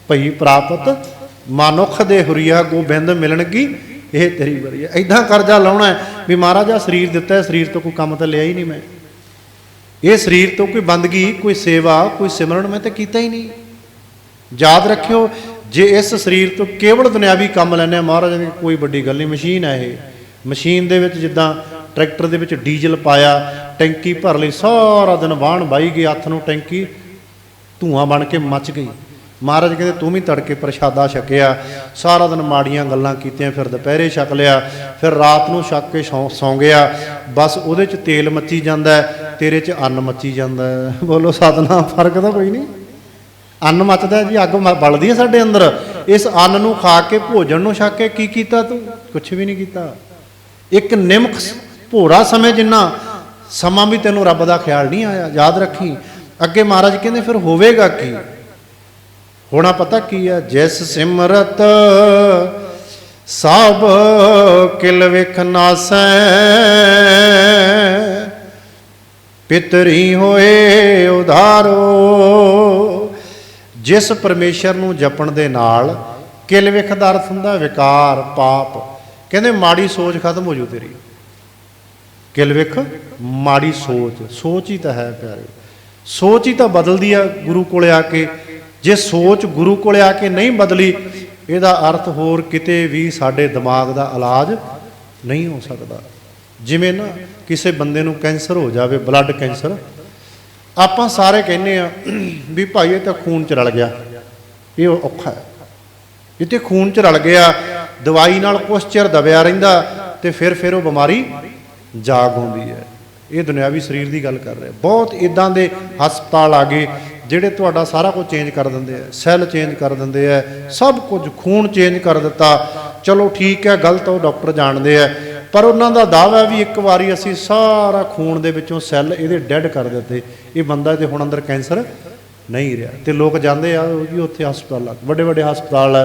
Speaker 1: ਭਈ ਪ੍ਰਾਪਤ, ਮਨੁੱਖ ਦੇ ਹੁਰੀਆ ਗੋਬਿੰਦ ਮਿਲਣਗੀ ਇਹ ਤੇਰੀ ਬਰੀ ਹੈ। ਐਦਾਂ ਕਰਜ਼ਾ ਲਾਉਣਾ ਵੀ ਮਹਾਰਾਜਾ ਸਰੀਰ ਦਿੱਤਾ ਹੈ, ਸਰੀਰ ਤੋਂ ਕੋਈ ਕੰਮ ਤਾਂ ਲਿਆ ਹੀ ਨਹੀਂ ਮੈਂ। ਇਹ ਸਰੀਰ ਤੋਂ ਕੋਈ ਬੰਦਗੀ, ਕੋਈ ਸੇਵਾ, ਕੋਈ ਸਿਮਰਨ ਮੈਂ ਤਾਂ ਕੀਤਾ ਹੀ ਨਹੀਂ। ਯਾਦ ਰੱਖਿਓ, ਜੇ ਇਸ ਸਰੀਰ ਤੋਂ ਕੇਵਲ ਦੁਨਿਆਵੀ ਕੰਮ ਲੈਣੇ ਆ ਮਹਾਰਾਜ ਨੇ ਕੋਈ ਵੱਡੀ ਗੱਲ ਨਹੀਂ। ਮਸ਼ੀਨ ਹੈ ਇਹ। ਮਸ਼ੀਨ ਦੇ ਵਿੱਚ ਜਿੱਦਾਂ ਟਰੈਕਟਰ ਦੇ ਵਿੱਚ ਡੀਜ਼ਲ ਪਾਇਆ, ਟੈਂਕੀ ਭਰ ਲਈ, ਸਾਰਾ ਦਿਨ ਵਾਹਣ ਬਾਈ ਗਈ, ਹੱਥ ਨੂੰ ਟੈਂਕੀ ਧੂਆਂ ਬਣ ਕੇ ਮੱਚ ਗਈ। ਮਹਾਰਾਜ ਕਹਿੰਦੇ, ਤੂੰ ਵੀ ਤੜਕੇ ਪ੍ਰਸ਼ਾਦਾ ਛਕਿਆ, ਸਾਰਾ ਦਿਨ ਮਾੜੀਆਂ ਗੱਲਾਂ ਕੀਤੀਆਂ, ਫਿਰ ਦੁਪਹਿਰੇ ਛਕ ਲਿਆ, ਫਿਰ ਰਾਤ ਨੂੰ ਛਕ ਕੇ ਸੌਂ ਸੌਂ ਗਿਆ। ਬਸ ਉਹਦੇ 'ਚ ਤੇਲ ਮੱਚੀ ਜਾਂਦਾ ਤੇਰੇ 'ਚ ਅੰਨ ਮੱਚੀ ਜਾਂਦਾ (laughs) ਬੋਲੋ, ਸਤਨਾਮ, ਫ਼ਰਕ ਤਾਂ ਕੋਈ ਨਹੀਂ। ਅੰਨ ਮੱਚਦਾ ਜੀ, ਅੱਗ ਮ- ਬਲਦੀ ਹੈ ਸਾਡੇ ਅੰਦਰ। ਇਸ ਅੰਨ ਨੂੰ ਖਾ ਕੇ, ਭੋਜਨ ਨੂੰ ਛਕ ਕੇ ਕੀ ਕੀਤਾ ਤੂੰ? ਕੁਝ ਵੀ ਨਹੀਂ ਕੀਤਾ। ਇੱਕ ਨਿਮਕ ਭੋਰਾ ਸਮੇਂ ਜਿੰਨਾ, ਸਮਾਂ ਵੀ ਤੈਨੂੰ ਰੱਬ ਦਾ ਖਿਆਲ ਨਹੀਂ ਆਇਆ, ਯਾਦ ਰੱਖੀ। ਅੱਗੇ ਮਹਾਰਾਜ ਕਹਿੰਦੇ, ਫਿਰ ਹੋਵੇਗਾ ਕੀ? ਹੋਣਾ ਪਤਾ ਕੀ ਆ? ਜਿਸ ਸਿਮਰਤ ਸਭ ਕਿਲ ਵਿਖ ਨਾਸੈ, ਪਿਤਰੀ ਹੋਏ ਉਧਾਰੋ, ਜਿਸ ਪਰਮੇਸ਼ਰ ਨੂੰ ਜਪਣ ਦੇ ਨਾਲ ਕਿਲ ਵਿਖ ਦਾ ਅਰਥ ਹੁੰਦਾ ਵਿਕਾਰ, ਪਾਪ। ਕਹਿੰਦੇ ਮਾੜੀ ਸੋਚ ਖਤਮ ਹੋ ਜੂ ਤੇਰੀ। ਕਿਲ ਵਿਖ, ਮਾੜੀ ਸੋਚ। ਸੋਚ ਹੀ ਤਾਂ ਹੈ ਪਿਆਰੇ। ਸੋਚ ਹੀ ਤਾਂ ਬਦਲਦੀ ਆ ਗੁਰੂ ਕੋਲੇ ਆ ਕੇ। ਜੇ ਸੋਚ ਗੁਰੂ ਕੋਲੇ ਆ ਕੇ ਨਹੀਂ ਬਦਲੀ, ਇਹਦਾ ਅਰਥ ਹੋਰ ਕਿਤੇ ਵੀ ਸਾਡੇ ਦਿਮਾਗ ਦਾ ਇਲਾਜ ਨਹੀਂ ਹੋ ਸਕਦਾ। ਜਿਵੇਂ ਨਾ ਕਿਸੇ ਬੰਦੇ ਨੂੰ ਕੈਂਸਰ ਹੋ ਜਾਵੇ, ਬਲੱਡ ਕੈਂਸਰ, ਆਪਾਂ ਸਾਰੇ ਕਹਿੰਦੇ ਆ ਵੀ ਭਾਈ ਇਹ ਤਾਂ ਖੂਨ ਚ ਰਲ ਗਿਆ, ਇਹ ਔਖਾ ਹੈ। ਇਹ ਤੇ ਖੂਨ ਚ ਰਲ ਗਿਆ, ਦਵਾਈ ਨਾਲ ਕੁਛ ਚਿਰ ਦਬਿਆ ਰਹਿੰਦਾ ਤੇ ਫਿਰ ਫਿਰ ਉਹ ਬਿਮਾਰੀ ਜਾਗ ਹੁੰਦੀ ਹੈ। ਇਹ ਦੁਨਿਆਵੀ ਸਰੀਰ ਦੀ ਗੱਲ ਕਰ ਰਿਹਾ। ਬਹੁਤ ਇਦਾਂ ਦੇ ਹਸਪਤਾਲ ਆ ਗਏ ਜਿਹੜੇ ਤੁਹਾਡਾ ਸਾਰਾ ਕੁਝ ਚੇਂਜ ਕਰ ਦਿੰਦੇ ਆ ਸੈੱਲ ਚੇਂਜ ਕਰ ਦਿੰਦੇ ਆ, ਸਭ ਕੁਝ ਖੂਨ ਚੇਂਜ ਕਰ ਦਿੱਤਾ। ਚਲੋ ਠੀਕ ਹੈ, ਗਲਤ ਉਹ ਡਾਕਟਰ ਜਾਣਦੇ ਆ। ਪਰ ਉਹਨਾਂ ਦਾ ਦਾਅਵਾ ਵੀ ਇੱਕ ਵਾਰੀ ਅਸੀਂ ਸਾਰਾ ਖੂਨ ਦੇ ਵਿੱਚੋਂ ਸੈੱਲ ਇਹਦੇ ਡੈਡ ਕਰ ਦਿੱਤੇ। ਇਹ ਬੰਦਾ ਤੇ ਹੁਣ ਅੰਦਰ ਕੈਂਸਰ ਨਹੀਂ ਰਿਹਾ। ਤੇ ਲੋਕ ਜਾਂਦੇ ਆ, ਉਹ ਜੀ ਉੱਥੇ ਹਸਪਤਾਲ ਆ। ਵੱਡੇ ਵੱਡੇ ਹਸਪਤਾਲ ਆ।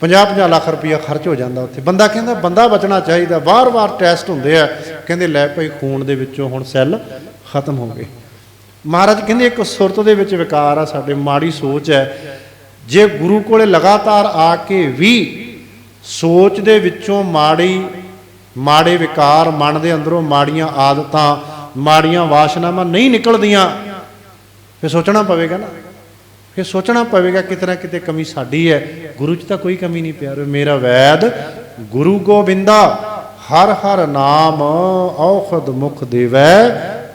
Speaker 1: 50-50 ਲੱਖ ਰੁਪਇਆ ਖਰਚ ਹੋ ਜਾਂਦਾ ਉੱਥੇ। ਬੰਦਾ ਕਹਿੰਦਾ, ਬੰਦਾ ਬਚਣਾ ਚਾਹੀਦਾ। ਵਾਰ-ਵਾਰ ਟੈਸਟ ਹੁੰਦੇ ਆ। ਕਹਿੰਦੇ, ਲੈ ਭਾਈ ਖੂਨ ਦੇ ਵਿੱਚੋਂ ਹੁਣ ਸੈੱਲ ਖਤਮ ਹੋ ਗਏ। ਮਹਾਰਾਜ ਕਹਿੰਦੇ ਇੱਕ ਸੁਰਤ ਦੇ ਵਿੱਚ ਵਿਕਾਰ ਆ, ਸਾਡੇ ਮਾੜੀ ਸੋਚ ਹੈ। ਜੇ ਗੁਰੂ ਕੋਲੇ ਲਗਾਤਾਰ ਆ ਕੇ ਵੀ ਸੋਚ ਦੇ ਵਿੱਚੋਂ ਮਾੜੀ, ਮਾੜੇ ਵਿਕਾਰ ਮਨ ਦੇ ਅੰਦਰੋਂ ਮਾੜੀਆਂ ਆਦਤਾਂ, ਮਾੜੀਆਂ ਵਾਸ਼ਨਾਵਾਂ ਨਹੀਂ ਨਿਕਲਦੀਆਂ, ਫਿਰ ਸੋਚਣਾ ਪਵੇਗਾ ਨਾ। ਫਿਰ ਸੋਚਣਾ ਪਵੇਗਾ ਕਿਤੇ ਨਾ ਕਿਤੇ ਕਮੀ ਸਾਡੀ ਹੈ। ਗੁਰੂ 'ਚ ਤਾਂ ਕੋਈ ਕਮੀ ਨਹੀਂ ਪਿਆਰੇ ਮੇਰਾ ਵੈਦ, ਗੁਰੂ ਗੋਬਿੰਦਾ, ਹਰ ਹਰ ਨਾਮ ਔਖਦ ਮੁਖ ਦੇਵੈ,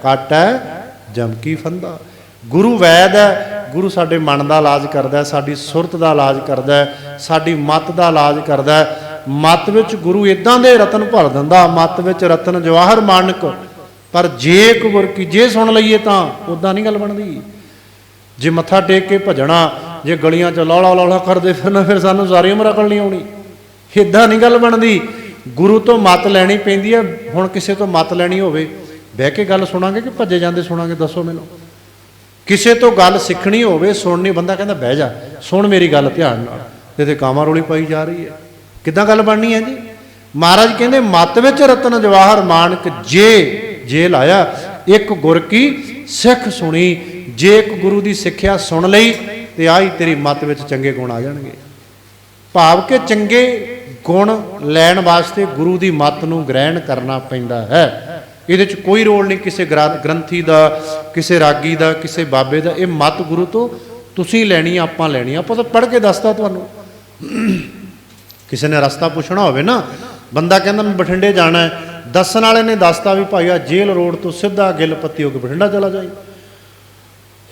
Speaker 1: ਕਾਟੈ ਜਮ ਕੀ ਫੰਦਾ? ਗੁਰੂ ਵੈਦ ਹੈ, ਗੁਰੂ ਸਾਡੇ ਮਨ ਦਾ ਇਲਾਜ ਕਰਦਾ ਸਾਡੀ ਸੁਰਤ ਦਾ ਇਲਾਜ ਕਰਦਾ ਸਾਡੀ ਮਤ ਦਾ ਇਲਾਜ ਕਰਦਾ ਹੈ। ਮਤ ਵਿੱਚ ਗੁਰੂ ਇਦਾਂ ਦੇ ਰਤਨ ਭਰ ਦਿੰਦਾ, ਮਤ ਵਿੱਚ ਰਤਨ ਜਵਾਹਰ ਮਾਨਕ। ਪਰ ਜੇ ਇੱਕ ਗੁਰ ਕੀ ਜੇ ਸੁਣ ਲਈਏ ਤਾਂ ਉਦਾਂ ਨਹੀਂ ਗੱਲ ਬਣਦੀ। ਜੇ ਮੱਥਾ ਟੇਕ ਕੇ ਭਜਣਾ, ਜੇ ਗਲੀਆਂ 'ਚ ਲੌਲਾ ਲੌਲਾ ਕਰਦੇ ਫਿਰਨਾ, ਫਿਰ ਸਾਨੂੰ ਸਾਰੀ ਉਮਰ ਅਕਲ ਨਹੀਂ ਆਉਣੀ। ਇਦਾਂ ਨਹੀਂ ਗੱਲ ਬਣਦੀ। ਗੁਰੂ ਤੋਂ ਮਤ ਲੈਣੀ ਪੈਂਦੀ ਹੈ, ਹੁਣ ਕਿਸੇ ਤੋਂ ਮਤ ਲੈਣੀ ਹੋਵੇ। ਬਹਿ ਕੇ ਗੱਲ ਸੁਣਾਂਗੇ ਕਿ ਭੱਜੇ ਜਾਂਦੇ ਸੁਣਾਂਗੇ? ਦੱਸੋ ਮੈਨੂੰ। ਕਿਸੇ ਤੋਂ ਗੱਲ ਸਿੱਖਣੀ ਹੋਵੇ, ਸੁਣਨੀ, ਬੰਦਾ ਕਹਿੰਦਾ ਬਹਿ ਜਾ, ਸੁਣ ਮੇਰੀ ਗੱਲ ਧਿਆਨ ਨਾਲ। ਤੇ ਤੇ ਕਾਮਾ ਰੋਲੀ ਪਾਈ ਜਾ ਰਹੀ ਹੈ। ਕਿੱਦਾਂ ਗੱਲ ਬਣਨੀ ਹੈ ਜੀ? ਮਹਾਰਾਜ ਕਹਿੰਦੇ, ਮਤ ਵਿੱਚ ਰਤਨ ਜਵਾਹਰ ਮਾਨਕ ਜੇ ਜੇ ਲਾਇਆ, ਇੱਕ ਗੁਰ ਕੀ ਸਿੱਖ ਸੁਣੀ। ਜੇ ਇੱਕ ਗੁਰੂ ਦੀ ਸਿੱਖਿਆ ਸੁਣ ਲਈ, ਤੇ ਆਹੀ ਤੇਰੀ ਮਤ ਵਿੱਚ ਚੰਗੇ ਗੁਣ ਆ ਜਾਣਗੇ। ਭਾਵ ਕਿ ਚੰਗੇ ਗੁਣ ਲੈਣ ਵਾਸਤੇ ਗੁਰੂ ਦੀ ਮੱਤ ਨੂੰ ਗ੍ਰਹਿਣ ਕਰਨਾ ਪੈਂਦਾ ਹੈ। ਇਹਦੇ 'ਚ ਕੋਈ ਰੋਲ ਨਹੀਂ, ਕਿਸੇ ਗ੍ਰਾ- ਗ੍ਰੰਥੀ ਦਾ, ਕਿਸੇ ਰਾਗੀ ਦਾ, ਕਿਸੇ ਬਾਬੇ ਦਾ, ਇਹ ਮਤ ਗੁਰੂ ਤੋਂ ਤੁਸੀਂ ਲੈਣੀ, ਆਪਾਂ ਲੈਣੀ। ਆਪਾਂ ਤਾਂ ਪੜ੍ਹ ਕੇ ਦੱਸਦਾ ਤੁਹਾਨੂੰ। ਕਿਸੇ ਨੇ ਰਸਤਾ ਪੁੱਛਣਾ ਹੋਵੇ ਨਾ, ਬੰਦਾ ਕਹਿੰਦਾ ਮੈਂ ਬਠਿੰਡੇ ਜਾਣਾ ਹੈ। ਦੱਸਣ ਵਾਲੇ ਨੇ ਦੱਸਤਾ ਵੀ ਭਾਈ ਆ ਜੇਲ੍ਹ ਰੋਡ ਤੋਂ ਸਿੱਧਾ ਗਿੱਲ ਪੱਤੀ ਹੋ ਕੇ ਬਠਿੰਡਾ ਚਲਾ ਜਾਈ।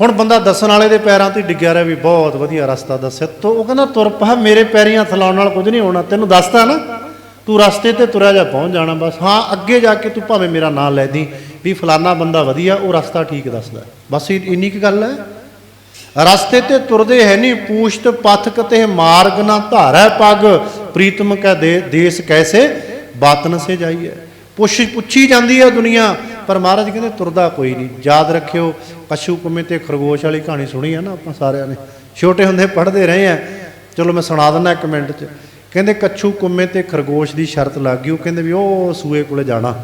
Speaker 1: ਹੁਣ ਬੰਦਾ ਦੱਸਣ ਵਾਲੇ ਦੇ ਪੈਰਾਂ ਤੇ ਡਿੱਗਿਆ ਰਿਹਾ ਵੀ ਬਹੁਤ ਵਧੀਆ ਰਸਤਾ ਦੱਸਿਆ। ਤੋ ਉਹ ਕਹਿੰਦਾ ਤੁਰ ਪਾ, ਮੇਰੇ ਪੈਰੀਆਂ ਥਲਾਉਣ ਨਾਲ ਕੁਝ ਨਹੀਂ ਹੋਣਾ। ਤੈਨੂੰ ਦੱਸਤਾ ਨਾ। ਤੂੰ ਰਸਤੇ ਤੇ ਤੁਰਿਆ ਜਾ, ਪਹੁੰਚ ਜਾਣਾ ਬਸ। ਹਾਂ, ਅੱਗੇ ਜਾ ਕੇ ਤੂੰ ਭਾਵੇਂ ਮੇਰਾ ਨਾਂ ਲੈ ਦੀ, ਵੀ ਫਲਾਨਾ ਬੰਦਾ ਵਧੀਆ, ਉਹ ਰਸਤਾ ਠੀਕ ਦੱਸਦਾ। ਬਸ ਇੰਨੀ ਕੀ ਗੱਲ ਹੈ। ਰਸਤੇ ਤੇ ਤੁਰਦੇ ਹੈ ਨਹੀਂ, ਪੂਛਤ ਪਥ ਤੇ ਮਾਰਗ ਨਾ ਧਾਰੈ ਪਗ। ਪ੍ਰੀਤਮ ਕੈ ਦੇ, ਦੇਸ ਕੈਸੇ, ਬਾਤਨ ਸੇ ਜਾਈਏ ਪੁੱਛ, ਪੁੱਛੀ ਜਾਂਦੀ ਹੈ ਦੁਨੀਆ, ਪਰ ਮਹਾਰਾਜ ਕਹਿੰਦੇ ਤੁਰਦਾ ਕੋਈ ਨਹੀਂ। ਯਾਦ ਰੱਖਿਓ ਕਛੂ ਕੁੰਮੇ ਤੇ ਖਰਗੋਸ਼ ਵਾਲੀ ਕਹਾਣੀ ਸੁਣੀ ਹੈ ਨਾ ਆਪਾਂ ਸਾਰਿਆਂ ਨੇ। ਛੋਟੇ ਹੁੰਦੇ ਪੜ੍ਹਦੇ ਰਹੇ ਆ ਚਲੋ ਮੈਂ ਸੁਣਾ ਦਿੰਦਾ ਇੱਕ ਮਿੰਟ 'ਚ। ਕਹਿੰਦੇ ਕੱਛੂ ਕੁੰਮੇ ਤੇ ਖਰਗੋਸ਼ ਦੀ ਸ਼ਰਤ ਲੱਗ ਗਈ। ਉਹ ਕਹਿੰਦੇ ਵੀ ਉਹ ਸੂਏ ਕੋਲੇ ਜਾਣਾ।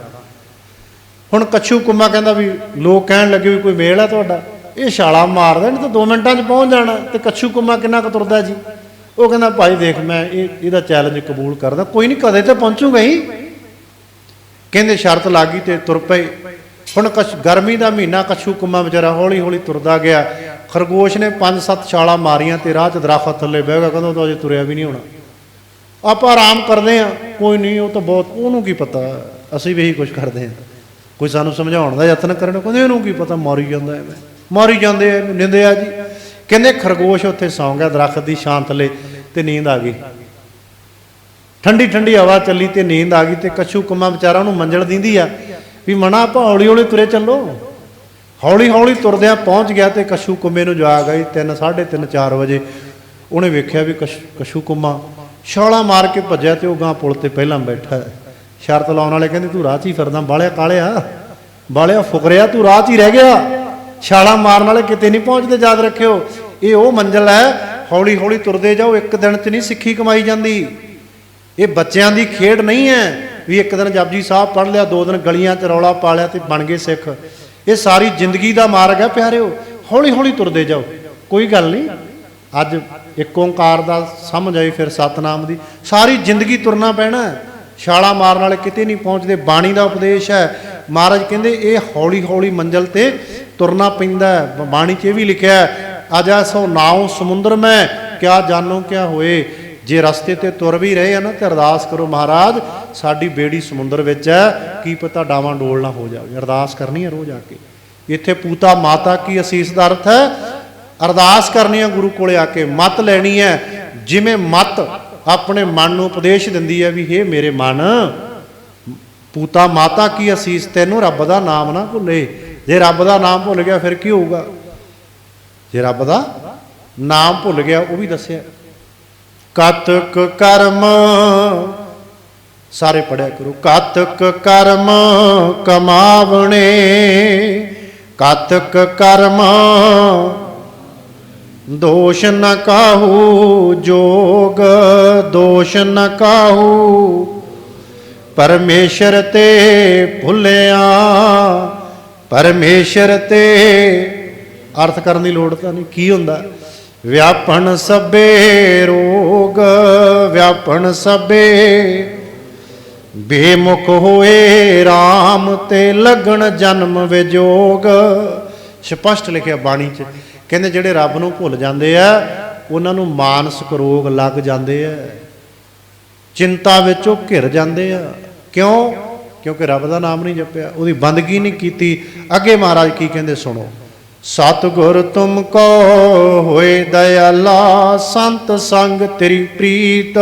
Speaker 1: ਹੁਣ ਕੱਛੂ ਕੁੰਮਾ ਕਹਿੰਦਾ ਵੀ ਲੋਕ ਕਹਿਣ ਲੱਗੇ ਵੀ ਕੋਈ ਮੇਲ ਹੈ ਤੁਹਾਡਾ। ਇਹ ਛਾਲਾ ਮਾਰਦਾ ਨਹੀਂ ਤਾਂ 2 ਮਿੰਟਾਂ 'ਚ ਪਹੁੰਚ ਜਾਣਾ। ਤੇ ਕੱਛੂ ਕੁੰਮਾ ਕਿੰਨਾ ਕੁ ਤੁਰਦਾ ਜੀ? ਉਹ ਕਹਿੰਦਾ, ਭਾਈ ਦੇਖ, ਮੈਂ ਇਹ, ਇਹਦਾ ਚੈਲੰਜ ਕਬੂਲ ਕਰਦਾ। ਕੋਈ ਨਹੀਂ ਕਦੇ ਤੇ ਪਹੁੰਚੂਗਾ ਹੀ। ਕਹਿੰਦੇ, ਸ਼ਰਤ ਲੱਗੀ ਤੇ ਤੁਰ ਪਏ। ਹੁਣ ਕਛ, ਗਰਮੀ ਦਾ ਮਹੀਨਾ ਕੱਛੂ ਕੁੰਮਾ ਵਿਚਾਰਾ ਹੌਲੀ ਹੌਲੀ ਤੁਰਦਾ ਗਿਆ। ਖਰਗੋਸ਼ ਨੇ ਪੰਜ ਸੱਤ ਛਾਲਾਂ ਮਾਰੀਆਂ ਤੇ ਰਾਹ 'ਚ ਦਰਖਤ ਥੱਲੇ ਬਹਿ ਗਿਆ। ਕਹਿੰਦਾ ਉਹ ਤਾਂ ਅਜੇ ਤੁਰਿਆ ਵੀ ਨਹੀਂ ਹੋਣਾ। ਆਪਾਂ ਆਰਾਮ ਕਰਦੇ ਆ ਕੋਈ ਨਹੀਂ, ਉਹ ਤਾਂ ਬਹੁਤ, ਉਹਨੂੰ ਕੀ ਪਤਾ? ਅਸੀਂ ਵੀ ਇਹੀ ਕੁਝ ਕਰਦੇ ਆ ਕੋਈ ਸਾਨੂੰ ਸਮਝਾਉਣ ਦਾ ਯਤਨ ਕਰਨ ਕਹਿੰਦੇ ਇਹਨੂੰ ਕੀ ਪਤਾ? ਮਾਰੀ ਜਾਂਦਾ ਐਵੇਂ। ਮਾਰੀ ਜਾਂਦੇ ਐ ਨਿੰਦੇ ਆ ਜੀ। ਕਹਿੰਦੇ ਖਰਗੋਸ਼ ਉੱਥੇ ਸੌਂ ਗਿਆ ਦਰਖਤ ਦੀ ਸ਼ਾਂਤ ਲਈ ਤੇ ਨੀਂਦ ਆ ਗਈ। ਠੰਡੀ ਠੰਡੀ ਹਵਾ ਚੱਲੀ ਤੇ ਨੀਂਦ ਆ ਗਈ ਤੇ ਕਛੂ ਕੁੰਮਾ ਵਿਚਾਰਾ ਉਹਨੂੰ ਮੰਜਲ ਦਿੰਦੀ ਆ ਵੀ ਮਣਾ ਆਪਾਂ ਹੌਲੀ ਹੌਲੀ ਤੁਰੇ ਚੱਲੋ। ਹੌਲੀ ਹੌਲੀ ਤੁਰਦਿਆਂ ਪਹੁੰਚ ਗਿਆ ਤੇ ਕਛੂ ਕੁੰਮੇ ਨੂੰ ਜਾਗ ਆਈ 3 3:30 4 ਵਜੇ। ਉਹਨੇ ਵੇਖਿਆ ਵੀ ਕਛ- ਕਛੂ ਕੁਮਾ ਛਾਲਾ ਮਾਰ ਕੇ ਭੱਜਿਆ ਤੇ ਉਹ ਗਾਂ ਪੁਲ ਤੇ ਪਹਿਲਾਂ ਬੈਠਾ ਹੈ। ਸ਼ਰਤ ਲਾਉਣ ਵਾਲੇ ਕਹਿੰਦੇ, ਤੂੰ ਰਾਹ 'ਚ ਹੀ ਫਿਰਦਾ, ਬਾਲਿਆ ਕਾਲਿਆ? ਬਾਲਿਆ ਫੁਕਰਿਆ? ਤੂੰ ਰਾਹ 'ਚ ਹੀ ਰਹਿ ਗਿਆ? ਛਾਲਾ ਮਾਰਨ ਵਾਲੇ ਕਿਤੇ ਨਹੀਂ ਪਹੁੰਚਦੇ, ਯਾਦ ਰੱਖਿਓ। ਇਹ ਉਹ ਮੰਜ਼ਲ ਹੈ ਹੌਲੀ ਹੌਲੀ ਤੁਰਦੇ ਜਾਓ, ਇੱਕ ਦਿਨ 'ਚ ਨਹੀਂ ਸਿੱਖੀ ਕਮਾਈ ਜਾਂਦੀ। ਇਹ ਬੱਚਿਆਂ ਦੀ ਖੇਡ ਨਹੀਂ ਹੈ ਵੀ ਇੱਕ ਦਿਨ ਜਪਜੀ ਸਾਹਿਬ ਪੜ੍ਹ ਲਿਆ, ਦੋ ਦਿਨ ਗਲੀਆਂ 'ਚ ਰੌਲਾ ਪਾ ਲਿਆ ਤੇ ਬਣ ਗਏ ਸਿੱਖ। ਇਹ ਸਾਰੀ ਜ਼ਿੰਦਗੀ ਦਾ ਮਾਰਗ ਹੈ, ਪਿਆਰਿਓ। ਹੌਲੀ ਹੌਲੀ ਤੁਰਦੇ ਜਾਓ। ਕੋਈ ਗੱਲ ਨਹੀਂ। ਅੱਜ ਇੱਕ ਓੰਕਾਰ ਦਾ ਸਮਝ ਆਈ ਫਿਰ ਸਤਨਾਮ ਦੀ। ਸਾਰੀ ਜ਼ਿੰਦਗੀ ਤੁਰਨਾ ਪੈਣਾ ਹੈ। ਛਾਲਾ ਮਾਰਨ ਵਾਲੇ ਕਿਤੇ ਨਹੀਂ ਪਹੁੰਚਦੇ। ਬਾਣੀ ਦਾ ਉਪਦੇਸ਼ ਹੈ। ਮਹਾਰਾਜ ਕਹਿੰਦੇ, ਇਹ ਹੌਲੀ ਹੌਲੀ ਮੰਜ਼ਲ ਤੇ ਤੁਰਨਾ ਪੈਂਦਾ ਬਾਣੀ 'ਚ ਇਹ ਵੀ ਲਿਖਿਆ ਹੈ, ਅਜਾ ਸੋ ਨਾਉ ਸਮੁੰਦਰ ਮੈਂ, ਕਿਆ ਜਾਣੋ ਕਿਆ ਹੋਏ। ਜੇ ਰਸਤੇ ਤੇ ਤੁਰ ਵੀ ਰਹੇ ਆ ਨਾ ਤੇ ਅਰਦਾਸ ਕਰੋ, ਮਹਾਰਾਜ, ਸਾਡੀ ਬੇੜੀ ਸਮੁੰਦਰ ਵਿੱਚ ਹੈ। ਕੀ ਪਤਾ ਡਾਵਾਂ ਡੋਲ ਨਾ ਹੋ ਜਾਵੇ। ਅਰਦਾਸ ਕਰਨੀ ਹੈ ਰੋਜ਼ ਆ ਕੇ। ਇੱਥੇ ਪੂਤਾ ਮਾਤਾ ਕੀ ਅਸੀਸ ਦਾ ਅਰਥ ਹੈ? ਅਰਦਾਸ ਕਰਨੀ ਹੈ ਗੁਰੂ ਕੋਲੇ ਆ ਕੇ ਮਤ ਲੈਣੀ ਹੈ। ਜਿਵੇਂ ਮਤ ਆਪਣੇ ਮਨ ਨੂੰ ਉਪਦੇਸ਼ ਦਿੰਦੀ ਹੈ ਵੀ, ਹੇ ਮੇਰੇ ਮਨ, ਪੂਤਾ ਮਾਤਾ ਕੀ ਅਸੀਸ, ਤੈਨੂੰ ਰੱਬ ਦਾ ਨਾਮ ਨਾ ਭੁੱਲੇ। ਜੇ ਰੱਬ ਦਾ ਨਾਮ ਭੁੱਲ ਗਿਆ, ਫਿਰ ਕੀ ਹੋਊਗਾ? ਜੇ ਰੱਬ ਦਾ ਨਾਮ ਭੁੱਲ ਗਿਆ, ਉਹ ਵੀ ਦੱਸਿਆ। ਕਤਕ ਕਰਮ, ਸਾਰੇ ਪੜਿਆ ਕਰੋ। ਕਤਕ ਕਰਮ ਕਮਾਵਣੇ, ਕਤਕ ਕਰਮ ਦੋਸ਼ ਨ ਕਾਹੂ ਜੋਗ, ਦੋਸ਼ ਨ ਕਾਹੂ। ਪਰਮੇਸ਼ਰ ਤੇ ਭੁੱਲਿਆ, ਪਰਮੇਸ਼ਰ ਤੇ ਅਰਥ ਕਰਨ ਦੀ ਲੋੜ ਤਾਂ ਨਹੀਂ, ਕੀ ਹੁੰਦਾ? ਵਿਆਪਣ ਸਭੇ ਰੋਗ, ਵਿਆਪਣ ਸਭੇ ਬੇਮੁਖ ਹੋਏ RAM ਤੇ ਲਗਣ ਜਨਮ ਵਿਜੋਗ। ਸਪਸ਼ਟ ਲਿਖਿਆ ਬਾਣੀ 'ਚ ਕਹਿੰਦੇ ਜਿਹੜੇ ਰੱਬ ਨੂੰ ਭੁੱਲ ਜਾਂਦੇ ਆ, ਉਹਨਾਂ ਨੂੰ ਮਾਨਸਿਕ ਰੋਗ ਲੱਗ ਜਾਂਦੇ ਆ। ਚਿੰਤਾ ਵਿੱਚ ਉਹ ਘਿਰ ਜਾਂਦੇ ਆ। ਕਿਉਂ? ਕਿਉਂਕਿ ਰੱਬ ਦਾ ਨਾਮ ਨਹੀਂ ਜਪਿਆ, ਉਹਦੀ ਬੰਦਗੀ ਨਹੀਂ ਕੀਤੀ। ਅੱਗੇ ਮਹਾਰਾਜ ਕੀ ਕਹਿੰਦੇ, ਸੁਣੋ। ਸਤਿਗੁਰ ਤੁਮ ਕੋ ਹੋਏ ਦਇਆਲਾ, ਸੰਤ ਸੰਗ ਤੇਰੀ ਪ੍ਰੀਤ।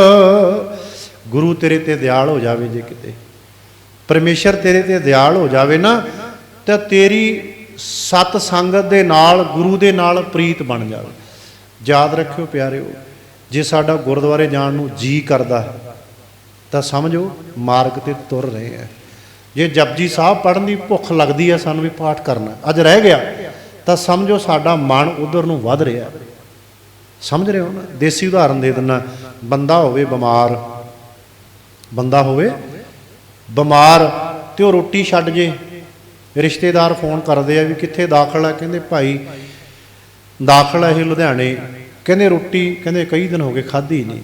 Speaker 1: ਗੁਰੂ ਤੇਰੇ ਤੇ ਦਿਆਲ ਹੋ ਜਾਵੇ ਜੇ ਕਿਤੇ। ਪਰਮੇਸ਼ਰ ਤੇਰੇ ਤੇ ਦਿਆਲ ਹੋ ਜਾਵੇ ਨਾ, ਤਾਂ ਤੇਰੀ ਸਤ ਸੰਗਤ ਦੇ ਨਾਲ, ਗੁਰੂ ਦੇ ਨਾਲ ਪ੍ਰੀਤ ਬਣ ਜਾਵੇ। ਯਾਦ ਰੱਖਿਓ ਪਿਆਰਿਓ, ਜੇ ਸਾਡਾ ਗੁਰਦੁਆਰੇ ਜਾਣ ਨੂੰ ਜੀ ਕਰਦਾ ਤਾਂ ਸਮਝੋ ਮਾਰਗ ਤੇ ਤੁਰ ਰਹੇ ਆ ਜੇ ਜਪਜੀ ਸਾਹਿਬ ਪੜਨ ਦੀ ਭੁੱਖ ਲੱਗਦੀ ਹੈ, ਸਾਨੂੰ ਵੀ ਪਾਠ ਕਰਨਾ ਅੱਜ ਰਹਿ ਗਿਆ, ਤਾਂ ਸਮਝੋ ਸਾਡਾ ਮਨ ਉਧਰ ਨੂੰ ਵੱਧ ਰਿਹਾ ਸਮਝ ਰਹੇ ਹੋ ਨਾ? ਦੇਸੀ ਉਦਾਹਰਨ ਦੇ ਦਿੰਨਾ ਬੰਦਾ ਹੋਵੇ ਬਿਮਾਰ, ਬੰਦਾ ਹੋਵੇ ਬਿਮਾਰ, ਤੇ ਉਹ ਰੋਟੀ ਛੱਡ ਜੇ ਰਿਸ਼ਤੇਦਾਰ ਫੋਨ ਕਰਦੇ ਆ ਵੀ ਕਿੱਥੇ ਦਾਖਲ ਆ? ਕਹਿੰਦੇ ਭਾਈ, ਦਾਖਲ ਆ ਇਹ ਲੁਧਿਆਣੇ। ਕਹਿੰਦੇ ਰੋਟੀ, ਕਹਿੰਦੇ ਕਈ ਦਿਨ ਹੋ ਗਏ, ਖਾਧੀ ਨਹੀਂ।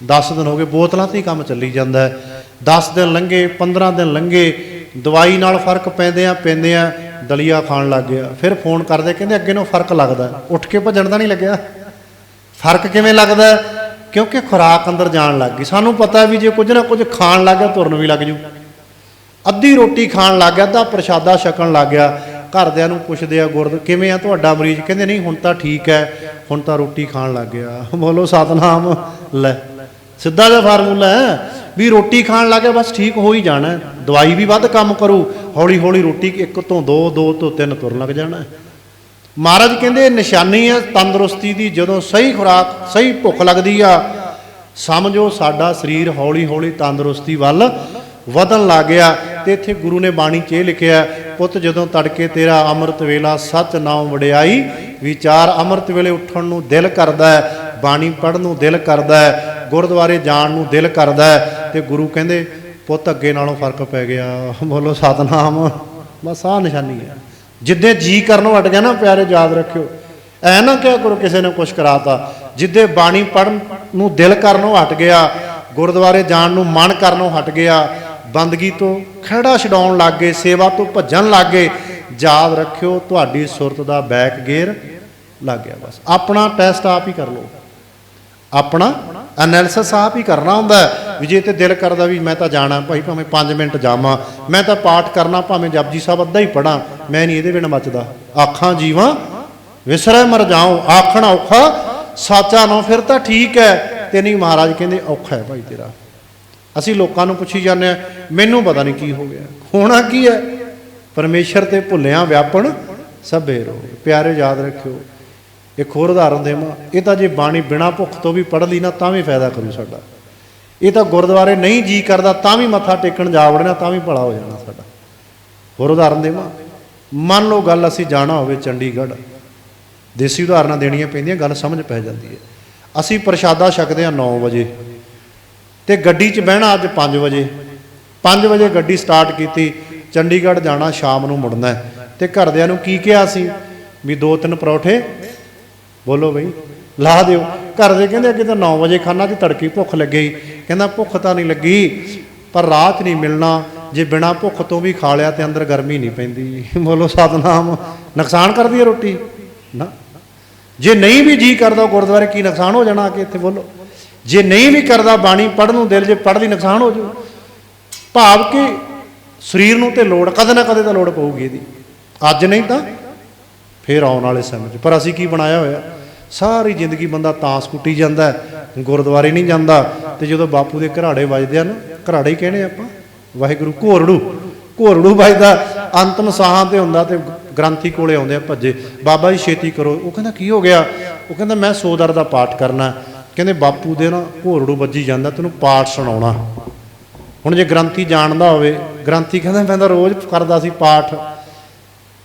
Speaker 1: 10 ਦਿਨ ਹੋ ਗਏ, ਬੋਤਲਾਂ ਤੇ ਹੀ ਕੰਮ ਚੱਲੀ ਜਾਂਦਾ ਹੈ। 10 ਦਿਨ ਲੰਘੇ 15 ਦਿਨ ਲੰਘੇ, ਦਵਾਈ ਨਾਲ ਫ਼ਰਕ ਪੈਂਦੇ ਆ ਪੈਂਦੇ ਆ, ਦਲੀਆ ਖਾਣ ਲੱਗ ਗਿਆ। ਫਿਰ ਫੋਨ ਕਰਦੇ, ਕਹਿੰਦੇ ਅੱਗੇ ਨੂੰ ਫ਼ਰਕ ਲੱਗਦਾ ਉੱਠ ਕੇ ਭੱਜਣ ਦਾ ਨਹੀਂ ਲੱਗਿਆ। ਫ਼ਰਕ ਕਿਵੇਂ ਲੱਗਦਾ ਕਿਉਂਕਿ ਖੁਰਾਕ ਅੰਦਰ ਜਾਣ ਲੱਗ ਗਈ। ਸਾਨੂੰ ਪਤਾ ਵੀ ਜੇ ਕੁਝ ਨਾ ਕੁਝ ਖਾਣ ਲੱਗ ਗਿਆ, ਤੁਰਨ ਵੀ ਲੱਗ ਜੂ। ਅੱਧੀ ਰੋਟੀ ਖਾਣ ਲੱਗ ਗਿਆ, ਅੱਧਾ ਪ੍ਰਸ਼ਾਦਾ ਛਕਣ ਲੱਗ ਗਿਆ। ਘਰਦਿਆਂ ਨੂੰ ਪੁੱਛਦੇ ਆ, ਗੁਰਦ, ਕਿਵੇਂ ਆ ਤੁਹਾਡਾ ਮਰੀਜ਼? ਕਹਿੰਦੇ, ਨਹੀਂ, ਹੁਣ ਤਾਂ ਠੀਕ ਹੈ, ਹੁਣ ਤਾਂ ਰੋਟੀ ਖਾਣ ਲੱਗ ਗਿਆ। ਬੋਲੋ, ਸਤਨਾਮ, ਲੈ, ਸਿੱਧਾ ਜਿਹਾ ਫਾਰਮੂਲਾ ਹੈ, ਵੀ ਰੋਟੀ ਖਾਣ ਲੱਗ ਗਿਆ, ਬਸ ਠੀਕ ਹੋ ਹੀ ਜਾਣਾ ਦਵਾਈ ਵੀ ਵੱਧ ਕੰਮ ਕਰੂ ਹੌਲੀ ਹੌਲੀ ਰੋਟੀ ਇੱਕ ਤੋਂ ਦੋ ਦੋ ਤੋਂ ਤਿੰਨ ਤੁਰਨ ਲੱਗ ਜਾਣਾ ਮਹਾਰਾਜ ਕਹਿੰਦੇ ਨਿਸ਼ਾਨੀ ਹੈ, ਤੰਦਰੁਸਤੀ ਦੀ, ਜਦੋਂ ਸਹੀ ਖੁਰਾਕ, ਸਹੀ ਭੁੱਖ ਲੱਗਦੀ ਆ, ਸਮਝੋ ਸਾਡਾ ਸਰੀਰ ਹੌਲੀ ਹੌਲੀ ਤੰਦਰੁਸਤੀ ਵੱਲ ਵਧਣ ਲੱਗ ਗਿਆ। ਤੇ ਇੱਥੇ ਗੁਰੂ ਨੇ ਬਾਣੀ 'ਚ ਇਹ ਲਿਖਿਆ ਪੁੱਤ, ਜਦੋਂ ਤੜਕੇ ਤੇਰਾ ਅੰਮ੍ਰਿਤ ਵੇਲਾ ਸਚ ਨਾਮ ਵਡਿਆਈ, ਵਿਚਾਰ ਅੰਮ੍ਰਿਤ ਵੇਲੇ ਉੱਠਣ ਨੂੰ ਦਿਲ ਕਰਦਾ ਹੈ, ਬਾਣੀ ਪੜ੍ਹਨ ਨੂੰ ਦਿਲ ਕਰਦਾ ਹੈ, ਗੁਰਦੁਆਰੇ ਜਾਣ ਨੂੰ ਦਿਲ ਕਰਦਾ ਹੈ, ਤੇ ਗੁਰੂ ਕਹਿੰਦੇ, ਪੁੱਤ, ਅੱਗੇ ਨਾਲੋਂ ਫ਼ਰਕ ਪੈ ਗਿਆ। ਬੋਲੋ, ਸਤਨਾਮ। ਬਸ ਆਹ ਨਿਸ਼ਾਨੀ ਹੈ। ਜਿੱਦੇ ਜੀ ਕਰਨੋਂ ਹਟ ਗਿਆ ਨਾ, ਪਿਆਰੇ, ਯਾਦ ਰੱਖਿਓ। ਐ ਨਾ ਕਿਹਾ ਕਰੋ ਕਿਸੇ ਨੇ ਕੁਛ ਕਰਾਤਾ। ਜਿੱਦੇ ਬਾਣੀ ਪੜਨ ਨੂੰ ਦਿਲ ਕਰਨੋਂ ਹਟ ਗਿਆ, ਗੁਰਦੁਆਰੇ ਜਾਣ ਨੂੰ ਮਨ ਕਰਨੋਂ ਹਟ ਗਿਆ ਬੰਦਗੀ ਤੋਂ ਖੜਾ ਛਡਾਉਣ ਲੱਗ ਗਏ ਸੇਵਾ ਤੋਂ ਭੱਜਣ ਲੱਗ ਗਏ ਯਾਦ ਰੱਖਿਓ ਤੁਹਾਡੀ ਸੁਰਤ ਦਾ ਬੈਕ ਗੇਅਰ ਲੱਗ ਗਿਆ ਬਸ। ਆਪਣਾ ਟੈਸਟ ਆਪ ਹੀ ਕਰ ਲਓ। ਆਪਣਾ ਐਨਾਲਿਸਿਸ ਆਪ ਹੀ ਕਰਨਾ ਹੁੰਦਾ ਵੀ ਜੇ ਤੇ ਦਿਲ ਕਰਦਾ ਵੀ ਮੈਂ ਤਾਂ ਜਾਣਾ, ਭਾਈ ਭਾਵੇਂ 5 ਮਿੰਟ ਜਾਵਾਂ, ਮੈਂ ਤਾਂ ਪਾਠ ਕਰਨਾ, ਭਾਵੇਂ ਜਪਜੀ ਸਾਹਿਬ ਅੱਧਾ ਹੀ ਪੜਾਂ ਮੈਂ ਨਹੀਂ ਇਹਦੇ ਬਿਨਾਂ ਮੱਚਦਾ। ਆਖਾਂ ਜੀਵਾਂ, ਵਿਸਰੈ ਮਰ ਜਾਉ, ਆਖਣਾ ਔਖਾ, ਸਾਚਾ ਨਾ ਫਿਰ ਤਾਂ ਠੀਕ ਹੈ। ਤੇ ਨਹੀਂ ਮਹਾਰਾਜ ਕਹਿੰਦੇ ਔਖਾ ਹੈ ਭਾਈ ਤੇਰਾ। ਅਸੀਂ ਲੋਕਾਂ ਨੂੰ ਪੁੱਛੀ ਜਾਂਦੇ ਆ ਮੈਨੂੰ ਪਤਾ ਨਹੀਂ ਕੀ ਹੋ ਗਿਆ। ਹੋਣਾ ਕੀ ਹੈ? ਪਰਮੇਸ਼ਰ ਤੇ ਭੁੱਲਿਆ ਵਿਆਪਣ ਸਭੇ ਰੋ ਪਿਆਰੇ, ਯਾਦ ਰੱਖਿਓ, ਇੱਕ ਹੋਰ ਉਦਾਹਰਨ ਦੇਵਾਂ। ਇਹ ਤਾਂ ਜੇ ਬਾਣੀ ਬਿਨਾ ਭੁੱਖ ਤੋਂ ਵੀ ਪੜ੍ਹ ਲਈ ਨਾ, ਤਾਂ ਵੀ ਫਾਇਦਾ ਕਰੂ ਸਾਡਾ। ਇਹ ਤਾਂ ਗੁਰਦੁਆਰੇ ਨਹੀਂ ਜੀ ਕਰਦਾ, ਤਾਂ ਵੀ ਮੱਥਾ ਟੇਕਣ ਜਾ ਵੜਨਾ, ਤਾਂ ਵੀ ਭਲਾ ਹੋ ਜਾਣਾ ਸਾਡਾ। ਹੋਰ ਉਦਾਹਰਨ ਦੇਵਾਂ। ਮੰਨ ਲਓ ਗੱਲ ਅਸੀਂ ਜਾਣਾ ਹੋਵੇ ਚੰਡੀਗੜ੍ਹ। ਦੇਸੀ ਉਦਾਹਰਨਾਂ ਦੇਣੀਆਂ ਪੈਂਦੀਆਂ, ਗੱਲ ਸਮਝ ਪੈ ਜਾਂਦੀ ਹੈ। ਅਸੀਂ ਪ੍ਰਸ਼ਾਦਾ ਛਕਦੇ ਹਾਂ 9 ਵਜੇ। ਤੇ ਗੱਡੀ 'ਚ ਬਹਿਣਾ ਅੱਜ 5 ਵਜੇ। 5 ਵਜੇ ਗੱਡੀ ਸਟਾਰਟ ਕੀਤੀ। ਚੰਡੀਗੜ੍ਹ ਜਾਣਾ ਸ਼ਾਮ ਨੂੰ ਮੁੜਨਾ ਹੈ। ਤੇ ਘਰਦਿਆਂ ਨੂੰ ਕੀ ਕਿਹਾ ਸੀ? ਵੀ ਦੋ ਤਿੰਨ ਪਰੌਠੇ। ਬੋਲੋ ਬਈ, ਲਾ ਦਿਓ। ਘਰ ਦੇ ਕਹਿੰਦੇ ਅੱਗੇ ਤਾਂ 9 ਵਜੇ ਖਾਣਾ ਤੇ ਤੜਕੀ ਭੁੱਖ ਲੱਗੀ ਕਹਿੰਦਾ ਭੁੱਖ ਤਾਂ ਨਹੀਂ ਲੱਗੀ, ਪਰ ਰਾਤ ਨਹੀਂ ਮਿਲਣਾ। ਜੇ ਬਿਨਾ ਭੁੱਖ ਤੋਂ ਵੀ ਖਾ ਲਿਆ ਤੇ ਅੰਦਰ ਗਰਮੀ ਨਹੀਂ ਪੈਂਦੀ। ਬੋਲੋ ਸਤਨਾਮ। ਨੁਕਸਾਨ ਕਰਦੀ ਹੈ ਰੋਟੀ? ਨਾ। ਜੇ ਨਹੀਂ ਵੀ ਜੀ ਕਰਦਾ ਗੁਰਦੁਆਰੇ ਕੀ ਨੁਕਸਾਨ ਹੋ ਜਾਣਾ ਕਿ ਇੱਥੇ? ਬੋਲੋ। ਜੇ ਨਹੀਂ ਵੀ ਕਰਦਾ ਬਾਣੀ ਪੜ੍ਹਨ ਨੂੰ ਦਿਲ, ਜੇ ਪੜ੍ਹਦੀ ਨੁਕਸਾਨ ਹੋ ਜਾਊ ਭਾਵ ਕਿ ਸਰੀਰ ਨੂੰ ਤੇ ਲੋੜ, ਕਦੇ ਨਾ ਕਦੇ ਤਾਂ ਲੋੜ ਪਊਗੀ ਇਹਦੀ। ਅੱਜ ਨਹੀਂ ਤਾਂ ਫੇਰ ਆਉਣ ਵਾਲੇ ਸਮੇਂ 'ਚ। ਪਰ ਅਸੀਂ ਕੀ ਬਣਾਇਆ ਹੋਇਆ? ਸਾਰੀ ਜ਼ਿੰਦਗੀ ਬੰਦਾ ਤਾਂ ਕੁੱਟੀ ਜਾਂਦਾ ਗੁਰਦੁਆਰੇ ਨਹੀਂ ਜਾਂਦਾ। ਤੇ ਜਦੋਂ ਬਾਪੂ ਦੇ ਘਰਾੜੇ ਵੱਜਦੇ ਹਨ ਘਰਾੜੇ ਹੀ ਕਹਿੰਦੇ ਆਪਾਂ, ਵਾਹਿਗੁਰੂ ਘੋਰੜੂ ਘੋਰੜੂ ਵੱਜਦਾ ਅੰਤਮ ਸਾਹਾਂ ਤੇ ਹੁੰਦਾ ਤੇ ਗ੍ਰੰਥੀ ਕੋਲੇ ਆਉਂਦੇ ਆ ਭੱਜੇ, ਬਾਬਾ ਜੀ ਛੇਤੀ ਕਰੋ। ਉਹ ਕਹਿੰਦਾ, ਕੀ ਹੋ ਗਿਆ? ਉਹ ਕਹਿੰਦਾ, ਮੈਂ ਸੋਦਰ ਦਾ ਪਾਠ ਕਰਨਾ ਕਹਿੰਦੇ ਬਾਪੂ ਦੇ ਨਾ ਘੋਰੜੂ ਵੱਜੀ ਜਾਂਦਾ, ਤੈਨੂੰ ਪਾਠ ਸੁਣਾਉਣਾ। ਹੁਣ ਜੇ ਗ੍ਰੰਥੀ ਜਾਣਦਾ ਹੋਵੇ, ਗ੍ਰੰਥੀ ਕਹਿੰਦਾ, ਮੈਂ ਤਾਂ ਰੋਜ਼ ਕਰਦਾ ਸੀ ਪਾਠ।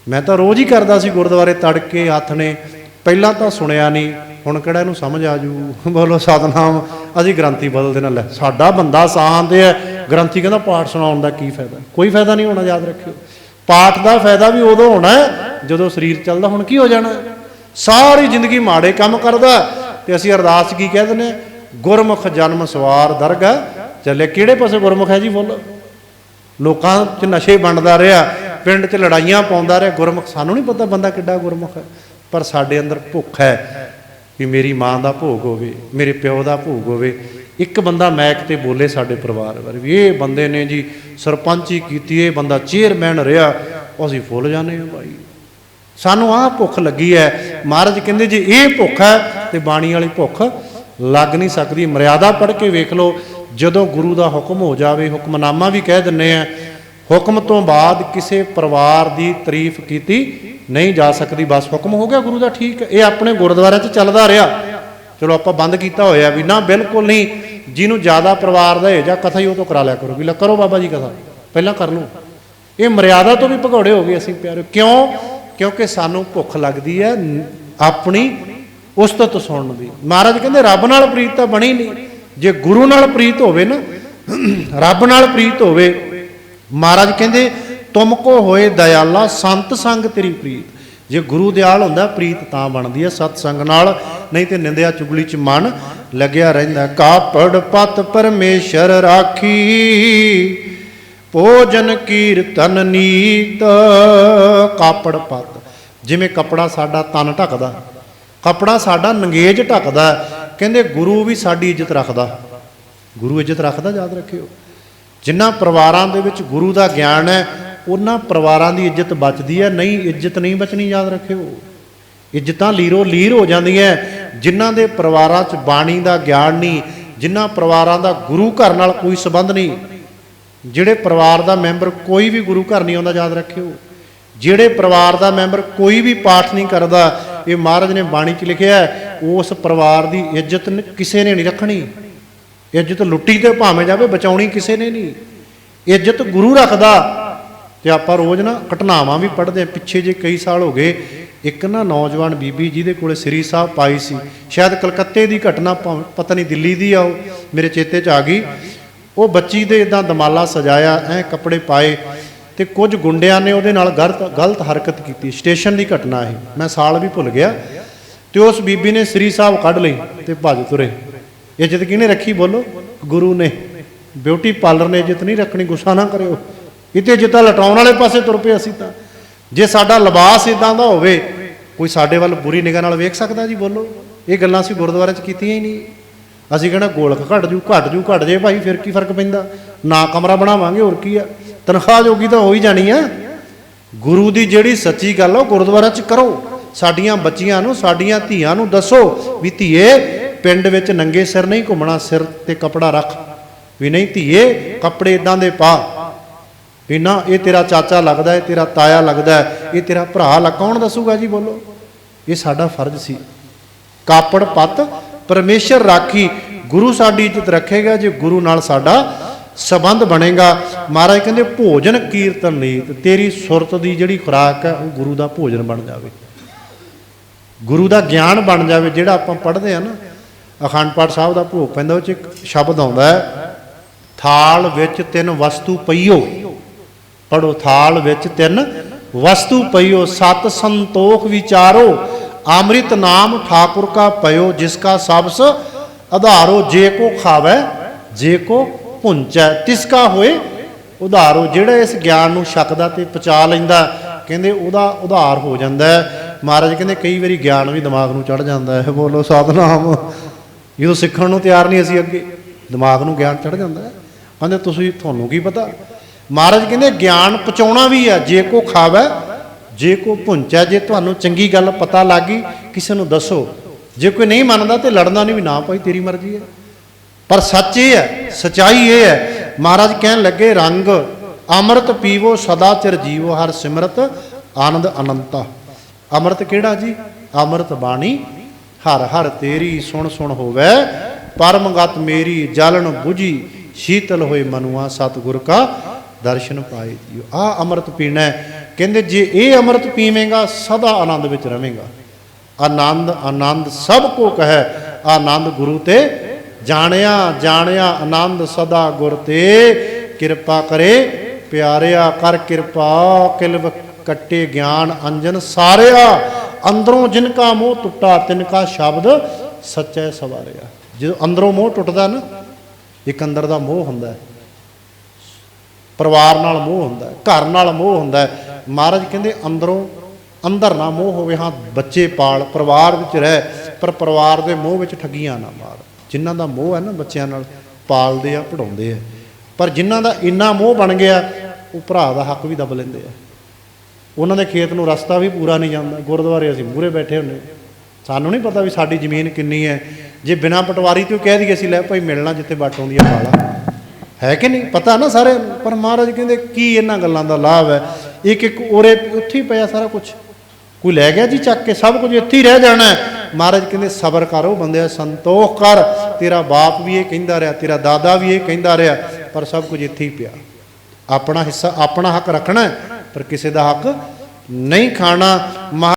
Speaker 1: ਮੈਂ ਤਾਂ ਰੋਜ਼ ਹੀ ਕਰਦਾ ਸੀ ਗੁਰਦੁਆਰੇ ਤੜਕੇ, ਹੱਥ ਨੇ। ਪਹਿਲਾਂ ਤਾਂ ਸੁਣਿਆ ਨਹੀਂ, ਹੁਣ ਕਿਹੜਾ ਇਹਨੂੰ ਸਮਝ ਆ ਜੂ? (laughs) ਬੋਲੋ, ਸਤਨਾਮ, ਅਸੀਂ ਗ੍ਰੰਥੀ ਬਦਲ ਦੇਣਾ ਲੈ। ਸਾਡਾ ਬੰਦਾ ਸਾਹਾਂ ਦੇ ਹੈ ਗ੍ਰੰਥੀ ਕਹਿੰਦਾ, ਪਾਠ ਸੁਣਾਉਣ ਦਾ ਕੀ ਫਾਇਦਾ? ਕੋਈ ਫਾਇਦਾ ਨਹੀਂ ਹੋਣਾ, ਯਾਦ ਰੱਖਿਓ। ਪਾਠ ਦਾ ਫਾਇਦਾ ਵੀ ਉਦੋਂ ਹੋਣਾ, ਜਦੋਂ ਸਰੀਰ ਚੱਲਦਾ, ਹੁਣ ਕੀ ਹੋ ਜਾਣਾ? ਸਾਰੀ ਜ਼ਿੰਦਗੀ ਮਾੜੇ ਕੰਮ ਕਰਦਾ। ਤੇ ਅਸੀਂ ਅਰਦਾਸ ਕੀ ਕਹਿ ਦਿੰਦੇ ਹਾਂ? ਗੁਰਮੁਖ ਜਨਮ ਸਵਾਰ ਦਰਗਾ ਚੱਲੇ ਕਿਹੜੇ ਪਾਸੇ ਗੁਰਮੁਖ ਹੈ ਜੀ ਬੋਲੋ ਲੋਕਾਂ 'ਚ ਨਸ਼ੇ ਵੰਡਦਾ ਰਿਹਾ, ਪਿੰਡ 'ਚ ਲੜਾਈਆਂ ਪਾਉਂਦਾ ਰਿਹਾ। ਗੁਰਮੁਖ, ਸਾਨੂੰ ਨਹੀਂ ਪਤਾ ਬੰਦਾ ਕਿੱਡਾ ਗੁਰਮੁਖ ਹੈ, ਪਰ ਸਾਡੇ ਅੰਦਰ ਭੁੱਖ ਹੈ ਕਿ ਮੇਰੀ ਮਾਂ ਦਾ ਭੋਗ ਹੋਵੇ, ਮੇਰੇ ਪਿਓ ਦਾ ਭੋਗ ਹੋਵੇ। ਇੱਕ ਬੰਦਾ ਮੈਕ ਤੇ ਬੋਲੇ ਸਾਡੇ ਪਰਿਵਾਰ ਬਾਰੇ ਵੀ ਇਹ ਬੰਦੇ ਨੇ ਜੀ ਸਰਪੰਚੀ ਕੀਤੀ, ਇਹ ਬੰਦਾ ਚੇਅਰਮੈਨ ਰਿਹਾ। ਅਸੀਂ ਫੁੱਲ ਜਾਂਦੇ ਹਾਂ ਭਾਈ ਸਾਨੂੰ ਆਹ ਭੁੱਖ ਲੱਗੀ ਹੈ। ਮਹਾਰਾਜ ਕਹਿੰਦੇ, ਜੇ ਇਹ ਭੁੱਖ ਹੈ ਤੇ ਬਾਣੀ ਵਾਲੀ ਭੁੱਖ ਲੱਗ ਨਹੀਂ ਸਕਦੀ। ਮਰਿਆਦਾ ਪੜ੍ਹ ਕੇ ਵੇਖ ਲਓ, ਜਦੋਂ ਗੁਰੂ ਦਾ ਹੁਕਮ ਹੋ ਜਾਵੇ, ਹੁਕਮਨਾਮਾ ਵੀ ਕਹਿ ਦਿੰਨੇ ਆ, ਹੁਕਮ ਤੋਂ ਬਾਅਦ ਕਿਸੇ ਪਰਿਵਾਰ ਦੀ ਤਾਰੀਫ ਕੀਤੀ ਨਹੀਂ ਜਾ ਸਕਦੀ। ਬਸ ਹੁਕਮ ਹੋ ਗਿਆ ਗੁਰੂ ਦਾ, ਠੀਕ ਇਹ ਆਪਣੇ ਗੁਰਦੁਆਰਿਆਂ 'ਚ ਚੱਲਦਾ ਰਿਹਾ। ਚਲੋ ਆਪਾਂ ਬੰਦ ਕੀਤਾ ਹੋਇਆ ਵੀ ਨਾ, ਬਿਲਕੁਲ ਨਹੀਂ। ਜਿਹਨੂੰ ਜ਼ਿਆਦਾ ਪਰਿਵਾਰ ਦਾ ਹੈ ਜਾਂ ਕਥਾ ਹੀ ਉਹ ਤੋਂ ਕਰਾ ਲਿਆ ਕਰੋ। ਵੀ ਲੈ, ਕਰੋ ਬਾਬਾ ਜੀ ਕਥਾ, ਪਹਿਲਾਂ ਕਰ ਲਓ। ਇਹ ਮਰਿਆਦਾ ਤੋਂ ਵੀ ਭਗੌੜੇ ਹੋ ਗਏ ਅਸੀਂ ਪਿਆਰੇ। ਕਿਉਂ? ਕਿਉਂਕਿ ਸਾਨੂੰ ਭੁੱਖ ਲੱਗਦੀ ਹੈ, ਆਪਣੀ ਉਸਤਤ ਸੁਣਨ ਦੀ। ਮਹਾਰਾਜ ਕਹਿੰਦੇ, ਰੱਬ ਨਾਲ ਪ੍ਰੀਤ ਤਾਂ ਬਣੀ ਨਹੀਂ। ਜੇ ਗੁਰੂ ਨਾਲ ਪ੍ਰੀਤ ਹੋਵੇ ਨਾ, ਰੱਬ ਨਾਲ ਪ੍ਰੀਤ ਹੋਵੇ, ਮਹਾਰਾਜ ਕਹਿੰਦੇ, ਤੁਮ ਕੋ ਹੋਏ ਦਇਆਲਾ, ਸੰਤ ਸੰਗ ਤੇਰੀ ਪ੍ਰੀਤ। ਜੇ ਗੁਰੂ ਦਿਆਲ ਹੁੰਦਾ, ਪ੍ਰੀਤ ਤਾਂ ਬਣਦੀ ਹੈ ਸਤ ਸੰਗ ਨਾਲ। ਨਹੀਂ ਤੇ ਨਿੰਦਿਆ ਚੁਗਲੀ ਚ ਮਨ ਲੱਗਿਆ ਰਹਿੰਦਾ। ਕਾਪੜ ਪਤ ਪਰਮੇਸ਼ਰ ਰਾਖੀ, ਭੋਜਨ ਕੀਰਤਨ ਨੀਤ। ਕਾਪੜ ਪਤ, ਜਿਵੇਂ ਕਪੜਾ ਸਾਡਾ ਤਨ ਢੱਕਦਾ ਕਪੜਾ ਸਾਡਾ ਨੰਗੇਜ ਢੱਕਦਾ ਕਹਿੰਦੇ ਗੁਰੂ ਵੀ ਸਾਡੀ ਇੱਜ਼ਤ ਰੱਖਦਾ। ਗੁਰੂ ਇੱਜ਼ਤ ਰੱਖਦਾ, ਯਾਦ ਰੱਖਿਓ। ਜਿਨ੍ਹਾਂ ਪਰਿਵਾਰਾਂ ਦੇ ਵਿੱਚ ਗੁਰੂ ਦਾ ਗਿਆਨ ਹੈ, ਉਹਨਾਂ ਪਰਿਵਾਰਾਂ ਦੀ ਇੱਜ਼ਤ ਬਚਦੀ ਹੈ। ਨਹੀਂ, ਇੱਜ਼ਤ ਨਹੀਂ ਬਚਣੀ, ਯਾਦ ਰੱਖਿਓ। ਇੱਜ਼ਤਾਂ ਲੀਰੋ ਲੀਰ ਹੋ ਜਾਂਦੀਆਂ ਜਿਨ੍ਹਾਂ ਦੇ ਪਰਿਵਾਰਾਂ 'ਚ ਬਾਣੀ ਦਾ ਗਿਆਨ ਨਹੀਂ, ਜਿਨ੍ਹਾਂ ਪਰਿਵਾਰਾਂ ਦਾ ਗੁਰੂ ਘਰ ਨਾਲ ਕੋਈ ਸਬੰਧ ਨਹੀਂ, ਜਿਹੜੇ ਪਰਿਵਾਰ ਦਾ ਮੈਂਬਰ ਕੋਈ ਵੀ ਗੁਰੂ ਘਰ ਨਹੀਂ ਆਉਂਦਾ, ਯਾਦ ਰੱਖਿਓ। ਜਿਹੜੇ ਪਰਿਵਾਰ ਦਾ ਮੈਂਬਰ ਕੋਈ ਵੀ ਪਾਠ ਨਹੀਂ ਕਰਦਾ ਇਹ ਮਹਾਰਾਜ ਨੇ ਬਾਣੀ 'ਚ ਲਿਖਿਆ ਉਸ ਪਰਿਵਾਰ ਦੀ ਇੱਜ਼ਤ ਕਿਸੇ ਨੇ ਨਹੀਂ ਰੱਖਣੀ। ਇੱਜ਼ਤ ਲੁੱਟੀ ਤੇ ਭਾਵੇਂ ਜਾਵੇ, ਬਚਾਉਣੀ ਕਿਸੇ ਨੇ ਨਹੀਂ। ਇੱਜ਼ਤ ਗੁਰੂ ਰੱਖਦਾ। ਤੇ ਆਪਾਂ ਰੋਜ਼ ਨਾ ਘਟਨਾਵਾਂ ਵੀ ਪੜ੍ਹਦੇ ਆ ਪਿੱਛੇ ਜੇ ਕਈ ਸਾਲ ਹੋ ਗਏ, ਇੱਕ ਨਾ ਨੌਜਵਾਨ ਬੀਬੀ ਜਿਹਦੇ ਕੋਲੇ ਸ੍ਰੀ ਸਾਹਿਬ ਪਾਈ ਸੀ। ਸ਼ਾਇਦ ਕਲਕੱਤੇ ਦੀ ਘਟਨਾ ਭਾਵੇਂ ਪਤਾ ਨਹੀਂ ਦਿੱਲੀ ਦੀ ਆ ਉਹ, ਮੇਰੇ ਚੇਤੇ 'ਚ ਆ ਗਈ। ਉਹ ਬੱਚੀ ਦੇ ਇਦਾਂ ਦਮਾਲਾ ਸਜਾਇਆ, ਐ ਕੱਪੜੇ ਪਾਏ। ਤੇ ਕੁਝ ਗੁੰਡਿਆਂ ਨੇ ਉਹਦੇ ਨਾਲ ਗਲਤ ਗਲਤ ਹਰਕਤ ਕੀਤੀ। ਸਟੇਸ਼ਨ ਦੀ ਘਟਨਾ ਇਹ। ਮੈਂ ਸਾਲ ਵੀ ਭੁੱਲ ਗਿਆ। ਤੇ ਉਸ ਬੀਬੀ ਨੇ ਸ੍ਰੀ ਸਾਹਿਬ ਕੱਢ ਲਈ ਤੇ ਭੱਜ ਤੁਰੇ। ਇੱਜ਼ਤ ਕਿਹਨੇ ਰੱਖੀ ਬੋਲੋ? ਗੁਰੂ ਨੇ। ਬਿਊਟੀ ਪਾਰਲਰ ਨੇ ਇੱਜ਼ਤ ਨਹੀਂ ਰੱਖਣੀ। ਗੁੱਸਾ ਨਾ ਕਰਿਓ। ਇਤੇ ਜਿੱਤਾਂ ਲਟਾਉਣ ਵਾਲੇ ਪਾਸੇ ਤੁਰ ਪਏ ਅਸੀਂ ਤਾਂ। ਜੇ ਸਾਡਾ ਲਿਬਾਸ ਇਦਾਂ ਦਾ ਹੋਵੇ, ਕੋਈ ਸਾਡੇ ਵੱਲ ਬੁਰੀ ਨਿਗਾਹ ਨਾਲ ਵੇਖ ਸਕਦਾ ਜੀ ਬੋਲੋ? ਇਹ ਗੱਲਾਂ ਅਸੀਂ ਗੁਰਦੁਆਰੇ 'ਚ ਕੀਤੀਆਂ ਹੀ ਨਹੀਂ। ਅਸੀਂ ਕਹਿੰਦਾ ਗੋਲਕ ਘਟ ਜੂ ਘਟ ਜੂ, ਘਟ ਜੇ ਭਾਈ, ਫਿਰ ਕੀ ਫ਼ਰਕ ਪੈਂਦਾ? ਨਾ ਕਮਰਾ ਬਣਾਵਾਂਗੇ, ਹੋਰ ਕੀ ਆ? ਤਨਖਾਹ ਜੋਗੀ ਤਾਂ ਹੋ ਹੀ ਜਾਣੀ ਆ। ਗੁਰੂ ਦੀ ਜਿਹੜੀ ਸੱਚੀ ਗੱਲ ਆ, ਉਹ ਗੁਰਦੁਆਰਾ 'ਚ ਕਰੋ। ਸਾਡੀਆਂ ਬੱਚੀਆਂ ਨੂੰ, ਸਾਡੀਆਂ ਧੀਆਂ ਨੂੰ ਦੱਸੋ ਵੀ ਧੀਏ, ਪਿੰਡ ਵਿੱਚ ਨੰਗੇ ਸਿਰ ਨਹੀਂ, ਘੁੰਮਣਾ ਸਿਰ ਤੇ ਕਪੜਾ ਰੱਖ। ਵੀ ਨਹੀਂ ਧੀਏ, ਕੱਪੜੇ ਇਦਾਂ ਦੇ ਪਾ। ਵੀ ਨਾ, ਇਹ ਤੇਰਾ ਚਾਚਾ ਲੱਗਦਾ ਹੈ ਤੇਰਾ ਤਾਇਆ ਲੱਗਦਾ ਹੈ ਇਹ ਤੇਰਾ ਭਰਾ ਲੱਗ ਕੌਣ ਦੱਸੂਗਾ ਜੀ ਬੋਲੋ? ਇਹ ਸਾਡਾ ਫਰਜ਼ ਸੀ। ਕਾਪੜ ਪੱਤ, ਪਰਮੇਸ਼ਰ ਰਾਖੀ। ਗੁਰੂ ਸਾਡੀ ਇੱਜ਼ਤ ਰੱਖੇਗਾ, ਜੇ ਗੁਰੂ ਨਾਲ ਸਾਡਾ ਸਬੰਧ ਬਣੇਗਾ। ਮਹਾਰਾਜ ਕਹਿੰਦੇ, ਭੋਜਨ ਕੀਰਤਨ ਨੀਤ ਤੇਰੀ ਸੁਰਤ ਦੀ ਜਿਹੜੀ ਖੁਰਾਕ ਹੈ, ਉਹ ਗੁਰੂ ਦਾ ਭੋਜਨ ਬਣ ਜਾਵੇ। ਗੁਰੂ ਦਾ ਗਿਆਨ ਬਣ ਜਾਵੇ, ਜਿਹੜਾ ਆਪਾਂ ਪੜ੍ਹਦੇ ਆ ਨਾ। ਅਖੰਡ ਪਾਠ ਸਾਹਿਬ ਦਾ ਭੋਗ ਪੈਂਦਾ, ਉਹ ਚ ਇੱਕ ਸ਼ਬਦ ਆਉਂਦਾ ਹੈ, ਥਾਲ ਵਿੱਚ ਤਿੰਨ ਵਸਤੂ ਪਈਓ। ਪੜੋ ਥਾਲ ਵਿੱਚ ਤਿੰਨ ਵਸਤੂ ਪਈਓ, ਸਤ ਸੰਤੋਖ ਵਿਚਾਰੋ, ਅੰਮ੍ਰਿਤ ਨਾਮ ਠਾਕੁਰ ਕਾ ਪਇਓ, ਜਿਸ ਕਾ ਸਬਸ ਆਧਾਰੋ ਜੇ ਕੋ ਖਾਵੇ, ਜੇ ਕੋ ਪੁੰਚੈ ਤਿਸ ਕਾ ਹੋਏ, ਉਧਾਰੋ ਜਿਹੜਾ ਇਸ ਗਿਆਨ ਨੂੰ ਛਕਦਾ ਤੇ ਪਚਾ ਲੈਂਦਾ, ਕਹਿੰਦੇ ਉਹਦਾ ਉਧਾਰ ਹੋ ਜਾਂਦਾ ਮਹਾਰਾਜ ਕਹਿੰਦੇ ਕਈ ਵਾਰੀ ਗਿਆਨ ਵੀ ਦਿਮਾਗ ਨੂੰ ਚੜ ਜਾਂਦਾ ਹੈ। ਬੋਲੋ ਸਤਨਾਮ। ਜਦੋਂ ਸਿੱਖਣ ਨੂੰ ਤਿਆਰ ਨਹੀਂ ਅਸੀਂ ਅੱਗੇ, ਦਿਮਾਗ ਨੂੰ ਗਿਆਨ ਚੜ ਜਾਂਦਾ ਹੈ। ਕਹਿੰਦੇ ਤੁਸੀਂ, ਤੁਹਾਨੂੰ ਕੀ ਪਤਾ? ਮਹਾਰਾਜ ਕਹਿੰਦੇ ਗਿਆਨ ਪਚਾਉਣਾ ਵੀ ਹੈ, ਜੇ ਕੋ ਖਾਵੇ, ਜੇ ਕੋ ਭੁੰਚਾ ਜੇ ਤੁਹਾਨੂੰ ਚੰਗੀ ਗੱਲ ਪਤਾ ਲੱਗੀ ਕਿਸੇ ਨੂੰ ਦੱਸੋ। ਜੇ ਕੋਈ ਨਹੀਂ ਮੰਨਦਾ ਤੇ ਲੜਨਾ ਨਹੀਂ ਵੀ ਨਾ ਭਾਈ, ਤੇਰੀ ਮਰਜ਼ੀ ਹੈ। ਪਰ ਸੱਚ ਇਹ ਹੈ, ਸਚਾਈ ਇਹ ਹੈ, ਮਹਾਰਾਜ ਕਹਿਣ ਲੱਗੇ, ਰੰਗ ਅੰਮ੍ਰਿਤ ਪੀਵੋ, ਸਦਾ ਚਿਰ ਜੀਵੋ, ਹਰ ਸਿਮਰਤ ਆਨੰਦ ਅਨੰਤਾ। ਅੰਮ੍ਰਿਤ ਕਿਹੜਾ ਜੀ? ਅੰਮ੍ਰਿਤ ਬਾਣੀ। ਹਰ ਹਰ ਤੇਰੀ ਸੁਣ ਸੁਣ ਹੋਵੇ ਪਰਮਗਤ ਮੇਰੀ, ਜਲਨ 부ਜੀ ਸ਼ੀਤਲ ਹੋਏ ਮਨੁਆ, ਸਤਿਗੁਰ ਕਾ ਦਰਸ਼ਨ ਪਾਏ ਜੀਓ। ਆ ਅੰਮ੍ਰਿਤ ਪੀਣਾ ਕਹਿੰਦੇ, ਜੇ ਇਹ ਅੰਮ੍ਰਿਤ ਪੀਵੇਂਗਾ, ਸਦਾ ਆਨੰਦ ਵਿੱਚ ਰਵੇਂਗਾ। ਆਨੰਦ ਆਨੰਦ ਸਭ ਕੋ ਕਹੈ, ਆਨੰਦ ਗੁਰੂ ਤੇ ਜਾਣਿਆ ਜਾਣਿਆ ਆਨੰਦ ਸਦਾ ਗੁਰ ਤੇ। ਕਿਰਪਾ ਕਰੇ ਪਿਆਰਿਆ, ਕਰ ਕਿਰਪਾ, ਕਿਲਵ ਕੱਟੇ ਗਿਆਨ ਅੰਜਨ ਸਾਰਿਆ। ਅੰਦਰੋਂ ਜਿਨ ਕਾ ਮੋਹ ਟੁੱਟਾ ਤਿਨ ਕਾ ਸ਼ਬਦ ਸੱਚੈ ਸਵਾਰਿਆ। ਜਦੋਂ ਅੰਦਰੋਂ ਮੋਹ ਟੁੱਟਦਾ ਨਾ, ਇੱਕ ਅੰਦਰ ਦਾ ਮੋਹ ਹੁੰਦਾ ਪਰਿਵਾਰ ਨਾਲ ਮੋਹ ਹੁੰਦਾ ਘਰ ਨਾਲ ਮੋਹ ਹੁੰਦਾ ਮਹਾਰਾਜ ਕਹਿੰਦੇ, ਅੰਦਰੋਂ ਅੰਦਰ ਨਾ ਮੋਹ ਹੋਵੇ, ਹਾਂ, ਬੱਚੇ ਪਾਲ, ਪਰਿਵਾਰ ਵਿੱਚ ਰਹਿ, ਪਰ ਪਰਿਵਾਰ ਦੇ ਮੋਹ ਵਿੱਚ ਠੱਗੀਆਂ ਨਾ ਮਾਰ। ਜਿਨ੍ਹਾਂ ਦਾ ਮੋਹ ਹੈ ਨਾ ਬੱਚਿਆਂ ਨਾਲ ਪਾਲਦੇ ਆ ਪੜਾਉਂਦੇ ਆ। ਪਰ ਜਿਨ੍ਹਾਂ ਦਾ ਇੰਨਾ ਮੋਹ ਬਣ ਗਿਆ, ਉਹ ਭਰਾ ਦਾ ਹੱਕ ਵੀ ਦਬ ਲੈਂਦੇ ਆ। ਉਹਨਾਂ ਦੇ ਖੇਤ ਨੂੰ ਰਸਤਾ ਵੀ ਪੂਰਾ ਨਹੀਂ ਜਾਂਦਾ। ਗੁਰਦੁਆਰੇ ਅਸੀਂ ਮੂਹਰੇ ਬੈਠੇ ਹੁੰਨੇ ਸਾਨੂੰ ਨਹੀਂ ਪਤਾ ਵੀ ਸਾਡੀ ਜ਼ਮੀਨ ਕਿੰਨੀ ਹੈ। ਜੇ ਬਿਨਾਂ ਪਟਵਾਰੀ ਤੋਂ ਕਹਿ ਦਈਏ ਅਸੀਂ, ਲੈ ਭਾਈ ਮਿਲਣਾ ਜਿੱਥੇ ਵੱਟ ਆਉਂਦੀ ਆ, ਪਾਲਾ। ਹੈ ਕਿ ਨਹੀਂ? ਪਤਾ ਨਾ ਸਾਰੇ। ਪਰ ਮਹਾਰਾਜ ਕਹਿੰਦੇ, ਕੀ ਇਹਨਾਂ ਗੱਲਾਂ ਦਾ ਲਾਭ ਹੈ? ਇੱਕ ਇੱਕ ਉਰੇ ਉੱਥੇ ਹੀ ਪਿਆ ਸਾਰਾ ਕੁਝ ਕੋਈ ਲੈ ਗਿਆ ਜੀ ਚੱਕ ਕੇ? ਸਭ ਕੁਝ ਇੱਥੇ ਹੀ ਰਹਿ ਜਾਣਾ ਮਹਾਰਾਜ ਕਹਿੰਦੇ, ਸਬਰ ਕਰੋ ਬੰਦਿਆ ਸੰਤੋਖ ਕਰ। ਤੇਰਾ ਬਾਪ ਵੀ ਇਹ ਕਹਿੰਦਾ ਰਿਹਾ, ਤੇਰਾ ਦਾਦਾ ਵੀ ਇਹ ਕਹਿੰਦਾ ਰਿਹਾ, ਪਰ ਸਭ ਕੁਝ ਇੱਥੇ ਹੀ ਪਿਆ। ਆਪਣਾ ਹਿੱਸਾ, ਆਪਣਾ ਹੱਕ ਰੱਖਣਾ ਪਰ ਕਿਸੇ ਦਾ ਹੱਕ ਨਹੀਂ ਖਾਣਾ। ਮਹਾ-